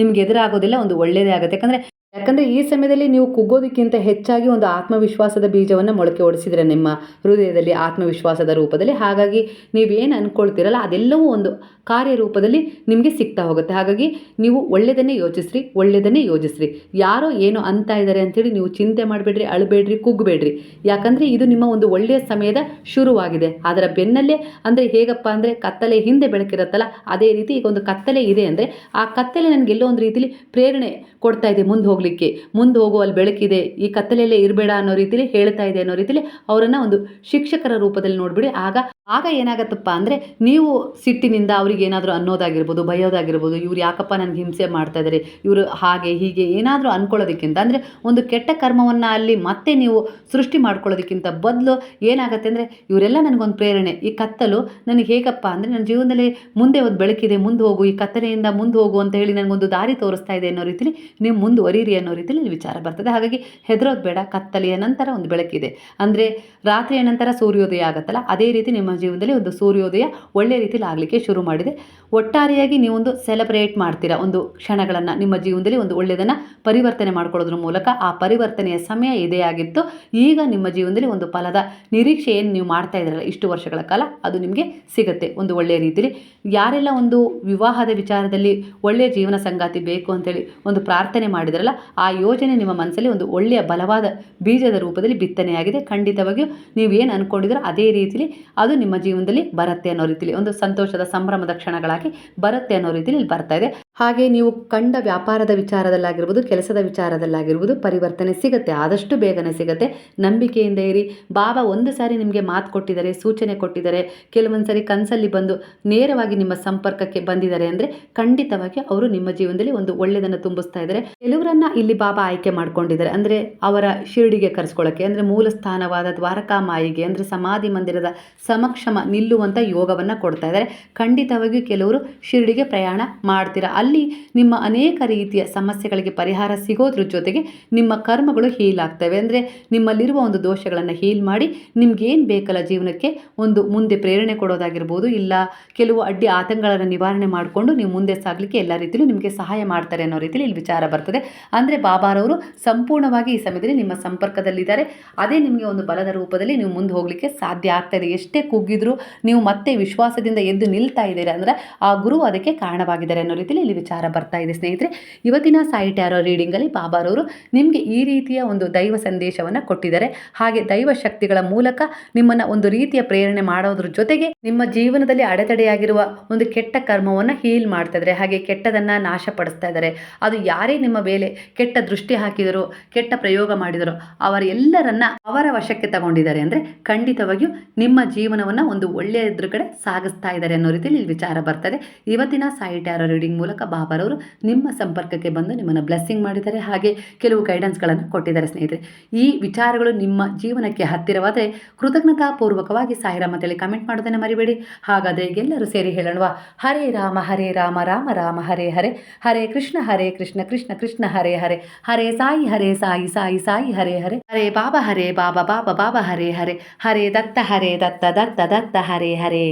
ನಿಮ್ಗೆ ಎದುರಾಗೋದಿಲ್ಲ, ಒಂದು ಒಳ್ಳೆಯದೇ ಆಗುತ್ತೆ. ಯಾಕಂದರೆ ಯಾಕಂದರೆ ಈ ಸಮಯದಲ್ಲಿ ನೀವು ಕುಗ್ಗೋದಕ್ಕಿಂತ ಹೆಚ್ಚಾಗಿ ಒಂದು ಆತ್ಮವಿಶ್ವಾಸದ ಬೀಜವನ್ನು ಮೊಳಕೆ ಓಡಿಸಿದರೆ ನಿಮ್ಮ ಹೃದಯದಲ್ಲಿ ಆತ್ಮವಿಶ್ವಾಸದ ರೂಪದಲ್ಲಿ. ಹಾಗಾಗಿ ನೀವೇನು ಅಂದ್ಕೊಳ್ತೀರಲ್ಲ ಅದೆಲ್ಲವೂ ಒಂದು ಕಾರ್ಯರೂಪದಲ್ಲಿ ನಿಮಗೆ ಸಿಗ್ತಾ ಹೋಗುತ್ತೆ. ಹಾಗಾಗಿ ನೀವು ಒಳ್ಳೆಯದನ್ನೇ ಯೋಚಿಸ್ರಿ ಒಳ್ಳೆಯದನ್ನೇ ಯೋಚಿಸ್ರಿ ಯಾರೋ ಏನೋ ಅಂತ ಇದ್ದಾರೆ ಅಂಥೇಳಿ ನೀವು ಚಿಂತೆ ಮಾಡಬೇಡ್ರಿ, ಅಳಬೇಡ್ರಿ, ಕುಗ್ಬೇಡ್ರಿ. ಯಾಕಂದರೆ ಇದು ನಿಮ್ಮ ಒಂದು ಒಳ್ಳೆಯ ಸಮಯದ ಶುರುವಾಗಿದೆ. ಅದರ ಬೆನ್ನಲ್ಲೇ ಅಂದರೆ ಹೇಗಪ್ಪ ಅಂದರೆ ಕತ್ತಲೆ ಹಿಂದೆ ಬೆಳಕಿರುತ್ತಲ್ಲ, ಅದೇ ರೀತಿ ಈಗ ಒಂದು ಕತ್ತಲೆ ಇದೆ ಅಂದರೆ ಆ ಕತ್ತಲೆ ನನಗೆ ಎಲ್ಲೋ ಒಂದು ರೀತಿಲಿ ಪ್ರೇರಣೆ ಕೊಡ್ತಾ ಇದೆ ಮುಂದೆ ಹೋಗಲಿಕ್ಕೆ. ಮುಂದೆ ಹೋಗೋ ಅಲ್ಲಿ ಬೆಳಕಿದೆ, ಈ ಕತ್ತಲೆಯಲ್ಲೇ ಇರಬೇಡ ಅನ್ನೋ ರೀತಿಲಿ ಹೇಳ್ತಾ ಇದೆ ಅನ್ನೋ ರೀತಿಲಿ ಅವರನ್ನು ಒಂದು ಶಿಕ್ಷಕರ ರೂಪದಲ್ಲಿ ನೋಡಿಬಿಡಿ. ಆಗ ಆಗ ಏನಾಗತ್ತಪ್ಪ ಅಂದರೆ ನೀವು ಸಿಟ್ಟಿನಿಂದ ಅವ್ರಿಗೆ ಏನಾದರೂ ಅನ್ನೋದಾಗಿರ್ಬೋದು, ಬೈಯೋದಾಗಿರ್ಬೋದು, ಇವ್ರು ಯಾಕಪ್ಪ ನನಗೆ ಹಿಂಸೆ ಮಾಡ್ತಾ ಇದ್ದಾರೆ ಇವರು ಹಾಗೆ ಹೀಗೆ ಏನಾದರೂ ಅಂದ್ಕೊಳ್ಳೋದಕ್ಕಿಂತ ಅಂದರೆ ಒಂದು ಕೆಟ್ಟ ಕರ್ಮವನ್ನು ಅಲ್ಲಿ ಮತ್ತೆ ನೀವು ಸೃಷ್ಟಿ ಮಾಡ್ಕೊಳ್ಳೋದಕ್ಕಿಂತ ಬದಲು ಏನಾಗುತ್ತೆ ಅಂದರೆ ಇವರೆಲ್ಲ ನನಗೊಂದು ಪ್ರೇರಣೆ. ಈ ಕತ್ತಲು ನನಗೆ ಹೇಗಪ್ಪ ಅಂದರೆ ನನ್ನ ಜೀವನದಲ್ಲಿ ಮುಂದೆ ಒಂದು ಬೆಳಕಿದೆ, ಮುಂದೆ ಹೋಗು, ಈ ಕತ್ತಲೆಯಿಂದ ಮುಂದೆ ಹೋಗು ಅಂತ ಹೇಳಿ ನನಗೊಂದು ದಾರಿ ತೋರಿಸ್ತಾ ಇದೆ ಅನ್ನೋ ರೀತಿಲಿ ನೀವು ಮುಂದುವರೀರಿ ಅನ್ನೋ ರೀತಿಲಿ ಇಲ್ಲಿ ವಿಚಾರ ಬರ್ತದೆ. ಹಾಗಾಗಿ ಹೆದರೋದು ಬೇಡ, ಕತ್ತಲೆಯ ನಂತರ ಒಂದು ಬೆಳಕಿದೆ. ಅಂದರೆ ರಾತ್ರಿಯ ನಂತರ ಸೂರ್ಯೋದಯ ಆಗುತ್ತಲ್ಲ, ಅದೇ ರೀತಿ ನಿಮ್ಮ ಜೀವನದಲ್ಲಿ ಒಂದು ಸೂರ್ಯೋದಯ ಒಳ್ಳೆಯ ರೀತಿಯಲ್ಲಿ ಆಗಲಿಕ್ಕೆ ಶುರು ಮಾಡಿದೆ. ಒಟ್ಟಾರೆಯಾಗಿ ನೀವೊಂದು ಸೆಲೆಬ್ರೇಟ್ ಮಾಡ್ತೀರಾ? ಒಂದು ಕ್ಷಣಗಳನ್ನು ನಿಮ್ಮ ಜೀವನದಲ್ಲಿ ಒಂದು ಒಳ್ಳೆಯದನ್ನು ಪರಿವರ್ತನೆ ಮಾಡ್ಕೊಳ್ಳೋದ್ರ ಮೂಲಕ ಆ ಪರಿವರ್ತನೆಯ ಸಮಯ ಇದೇ ಆಗಿತ್ತು. ಈಗ ನಿಮ್ಮ ಜೀವನದಲ್ಲಿ ಒಂದು ಫಲದ ನಿರೀಕ್ಷೆ ಏನು ನೀವು ಮಾಡ್ತಾ ಇದ್ದೀರಲ್ಲ, ಇಷ್ಟು ವರ್ಷಗಳ ಕಾಲ ಅದು ನಿಮಗೆ ಸಿಗುತ್ತೆ ಒಂದು ಒಳ್ಳೆಯ ರೀತಿಯಲ್ಲಿ ಯಾರೆಲ್ಲ ಒಂದು ವಿವಾಹದ ವಿಚಾರದಲ್ಲಿ ಒಳ್ಳೆಯ ಜೀವನ ಸಂಗಾತಿ ಬೇಕು ಅಂತೇಳಿ ಒಂದು ಪ್ರಾರ್ಥನೆ ಮಾಡಿದ್ರಲ್ಲ, ಆ ಯೋಜನೆ ನಿಮ್ಮ ಮನಸ್ಸಲ್ಲಿ ಒಂದು ಒಳ್ಳೆಯ ಬಲವಾದ ಬೀಜದ ರೂಪದಲ್ಲಿ ಬಿತ್ತನೆಯಾಗಿದೆ. ಖಂಡಿತವಾಗಿಯೂ ನೀವು ಏನು ಅಂದ್ಕೊಂಡಿದ್ರೋ ಅದೇ ರೀತಿಯಲ್ಲಿ ಅದು ಜೀವನದಲ್ಲಿ ಬರುತ್ತೆ ಅನ್ನೋ ರೀತಿಲಿ, ಒಂದು ಸಂತೋಷದ ಸಂಭ್ರಮದ ಕ್ಷಣಗಳಾಗಿ ಬರುತ್ತೆ ಅನ್ನೋ ರೀತಿಲಿ ಇಲ್ಲಿ ಬರ್ತಾ ಇದೆ. ಹಾಗೆ ನೀವು ಕಂಡ ವ್ಯಾಪಾರದ ವಿಚಾರದಲ್ಲಾಗಿರ್ಬೋದು, ಕೆಲಸದ ವಿಚಾರದಲ್ಲಾಗಿರ್ಬೋದು, ಪರಿವರ್ತನೆ ಸಿಗುತ್ತೆ, ಆದಷ್ಟು ಬೇಗನೆ ಸಿಗುತ್ತೆ. ನಂಬಿಕೆಯಿಂದ ಇರಿ. ಬಾಬಾ ಒಂದು ಸಾರಿ ನಿಮಗೆ ಮಾತು ಕೊಟ್ಟಿದ್ದಾರೆ, ಸೂಚನೆ ಕೊಟ್ಟಿದ್ದಾರೆ. ಕೆಲವೊಂದು ಸಾರಿ ಕನಸಲ್ಲಿ ಬಂದು ನೇರವಾಗಿ ನಿಮ್ಮ ಸಂಪರ್ಕಕ್ಕೆ ಬಂದಿದ್ದಾರೆ ಅಂದರೆ ಖಂಡಿತವಾಗಿ ಅವರು ನಿಮ್ಮ ಜೀವನದಲ್ಲಿ ಒಂದು ಒಳ್ಳೆಯದನ್ನು ತುಂಬಿಸ್ತಾ ಇದ್ದಾರೆ. ಕೆಲವರನ್ನ ಇಲ್ಲಿ ಬಾಬಾ ಆಯ್ಕೆ ಮಾಡ್ಕೊಂಡಿದ್ದಾರೆ. ಅಂದರೆ ಅವರ ಶಿರಡಿಗೆ ಕರೆಸ್ಕೊಳ್ಳೋಕ್ಕೆ ಅಂದರೆ ಮೂಲ ಸ್ಥಾನವಾದ ದ್ವಾರಕಾಮಾಯಿಗೆ, ಅಂದರೆ ಸಮಾಧಿ ಮಂದಿರದ ಸಮಕ್ಷಮ ನಿಲ್ಲುವಂಥ ಯೋಗವನ್ನು ಕೊಡ್ತಾ ಇದ್ದಾರೆ. ಖಂಡಿತವಾಗಿಯೂ ಕೆಲವರು ಶಿರಡಿಗೆ ಪ್ರಯಾಣ ಮಾಡ್ತೀರಾ? ಅಲ್ಲಿ ನಿಮ್ಮ ಅನೇಕ ರೀತಿಯ ಸಮಸ್ಯೆಗಳಿಗೆ ಪರಿಹಾರ ಸಿಗೋದ್ರ ಜೊತೆಗೆ ನಿಮ್ಮ ಕರ್ಮಗಳು ಹೀಲ್ ಆಗ್ತವೆ. ಅಂದರೆ ನಿಮ್ಮಲ್ಲಿರುವ ಒಂದು ದೋಷಗಳನ್ನು ಹೀಲ್ ಮಾಡಿ ನಿಮ್ಗೇನು ಬೇಕಲ್ಲ ಜೀವನಕ್ಕೆ? ಒಂದು ಮುಂದೆ ಪ್ರೇರಣೆ ಕೊಡೋದಾಗಿರ್ಬೋದು, ಇಲ್ಲ ಕೆಲವು ಅಡ್ಡಿ ಆತಂಕಗಳನ್ನು ನಿವಾರಣೆ ಮಾಡಿಕೊಂಡು ನೀವು ಮುಂದೆ ಸಾಗಲಿಕ್ಕೆ ಎಲ್ಲ ರೀತಿಯಲ್ಲೂ ನಿಮಗೆ ಸಹಾಯ ಮಾಡ್ತಾರೆ ಅನ್ನೋ ರೀತಿಯಲ್ಲಿ ಇಲ್ಲಿ ವಿಚಾರ ಬರ್ತದೆ. ಅಂದರೆ ಬಾಬಾರವರು ಸಂಪೂರ್ಣವಾಗಿ ಈ ಸಮಯದಲ್ಲಿ ನಿಮ್ಮ ಸಂಪರ್ಕದಲ್ಲಿದ್ದಾರೆ. ಅದೇ ನಿಮಗೆ ಒಂದು ಬಲದ ರೂಪದಲ್ಲಿ ನೀವು ಮುಂದೆ ಹೋಗಲಿಕ್ಕೆ ಸಾಧ್ಯ ಆಗ್ತಾ ಇದೆ. ಎಷ್ಟೇ ಕುಗ್ಗಿದ್ರು ನೀವು ಮತ್ತೆ ವಿಶ್ವಾಸದಿಂದ ಎದ್ದು ನಿಲ್ತಾ ಇದ್ದೀರಾ ಅಂದರೆ ಆ ಗುರು ಅದಕ್ಕೆ ಕಾರಣವಾಗಿದ್ದಾರೆ ಅನ್ನೋ ರೀತಿಯಲ್ಲಿ ಇಲ್ಲಿ ವಿಚಾರ ಬರ್ತಾ ಇದೆ ಸ್ನೇಹಿತರೆ. ಇವತ್ತಿನ ಸಾಯಿ ಟ್ಯಾರೋ ರೀಡಿಂಗಲ್ಲಿ ಬಾಬಾರವರು ನಿಮಗೆ ಈ ರೀತಿಯ ಒಂದು ದೈವ ಸಂದೇಶವನ್ನು ಕೊಟ್ಟಿದ್ದಾರೆ. ಹಾಗೆ ದೈವ ಶಕ್ತಿಗಳ ಮೂಲಕ ನಿಮ್ಮನ್ನು ಒಂದು ರೀತಿಯ ಪ್ರೇರಣೆ ಮಾಡೋದ್ರ ಜೊತೆಗೆ ನಿಮ್ಮ ಜೀವನದಲ್ಲಿ ಅಡೆತಡೆಯಾಗಿರುವ ಒಂದು ಕೆಟ್ಟ ಕರ್ಮವನ್ನು ಹೀಲ್ ಮಾಡ್ತಾ ಇದ್ದಾರೆ. ಹಾಗೆ ಕೆಟ್ಟದನ್ನು ನಾಶಪಡಿಸ್ತಾ ಇದ್ದಾರೆ. ಅದು ಯಾರೇ ನಿಮ್ಮ ಮೇಲೆ ಕೆಟ್ಟ ದೃಷ್ಟಿ ಹಾಕಿದರು, ಕೆಟ್ಟ ಪ್ರಯೋಗ ಮಾಡಿದರು ಅವರ ಎಲ್ಲರನ್ನ ಅವರ ವಶಕ್ಕೆ ತಗೊಂಡಿದ್ದಾರೆ ಅಂದರೆ ಖಂಡಿತವಾಗಿಯೂ ನಿಮ್ಮ ಜೀವನವನ್ನು ಒಂದು ಒಳ್ಳೆಯ ಎದುರು ಕಡೆ ಸಾಗಿಸ್ತಾ ಇದ್ದಾರೆ ಅನ್ನೋ ರೀತಿಯಲ್ಲಿ ಇಲ್ಲಿ ವಿಚಾರ ಬರ್ತದೆ. ಇವತ್ತಿನ ಸಾಯಿ ರೀಡಿಂಗ್ ಮೂಲಕ ಬಾಬಾರವರು ನಿಮ್ಮ ಸಂಪರ್ಕಕ್ಕೆ ಬಂದು ನಿಮ್ಮನ್ನು ಬ್ಲೆಸ್ಸಿಂಗ್ ಮಾಡಿದ್ದಾರೆ. ಹಾಗೆ ಕೆಲವು ಗೈಡೆನ್ಸ್ಗಳನ್ನು ಕೊಟ್ಟಿದ್ದಾರೆ ಸ್ನೇಹಿತರೆ. ಈ ವಿಚಾರಗಳು ನಿಮ್ಮ ಜೀವನಕ್ಕೆ ಹತ್ತಿರವಾದರೆ ಕೃತಜ್ಞತಾಪೂರ್ವಕವಾಗಿ ಸಾಯಿರಾಮ ಅಂತೇಳಿ ಕಮೆಂಟ್ ಮಾಡೋದನ್ನು ಮರಿಬೇಡಿ. ಹಾಗಾದರೆ ಎಲ್ಲರೂ ಸೇರಿ ಹೇಳೋಣವಾ. ಹರೇ ರಾಮ ಹರೇ ರಾಮ ರಾಮ ರಾಮ, ಹರೇ ಹರೇ. ಹರೇ ಕೃಷ್ಣ ಹರೇ ಕೃಷ್ಣ ಕೃಷ್ಣ ಕೃಷ್ಣ, ಹರೇ ಹರೇ. ಹರೇ ಸಾಯಿ ಹರೇ ಸಾಯಿ ಸಾಯಿ ಸಾಯಿ, ಹರೇ ಹರೇ. ಹರೇ ಬಾಬಾ ಹರೇ ಬಾಬಾ ಬಾಬಾ ಬಾಬಾ, ಹರೇ ಹರೇ. ಹರೇ ದತ್ತ ಹರೇ ದತ್ತ ದತ್ತ. ದತ್ತ ಹರೇ ಹರೇ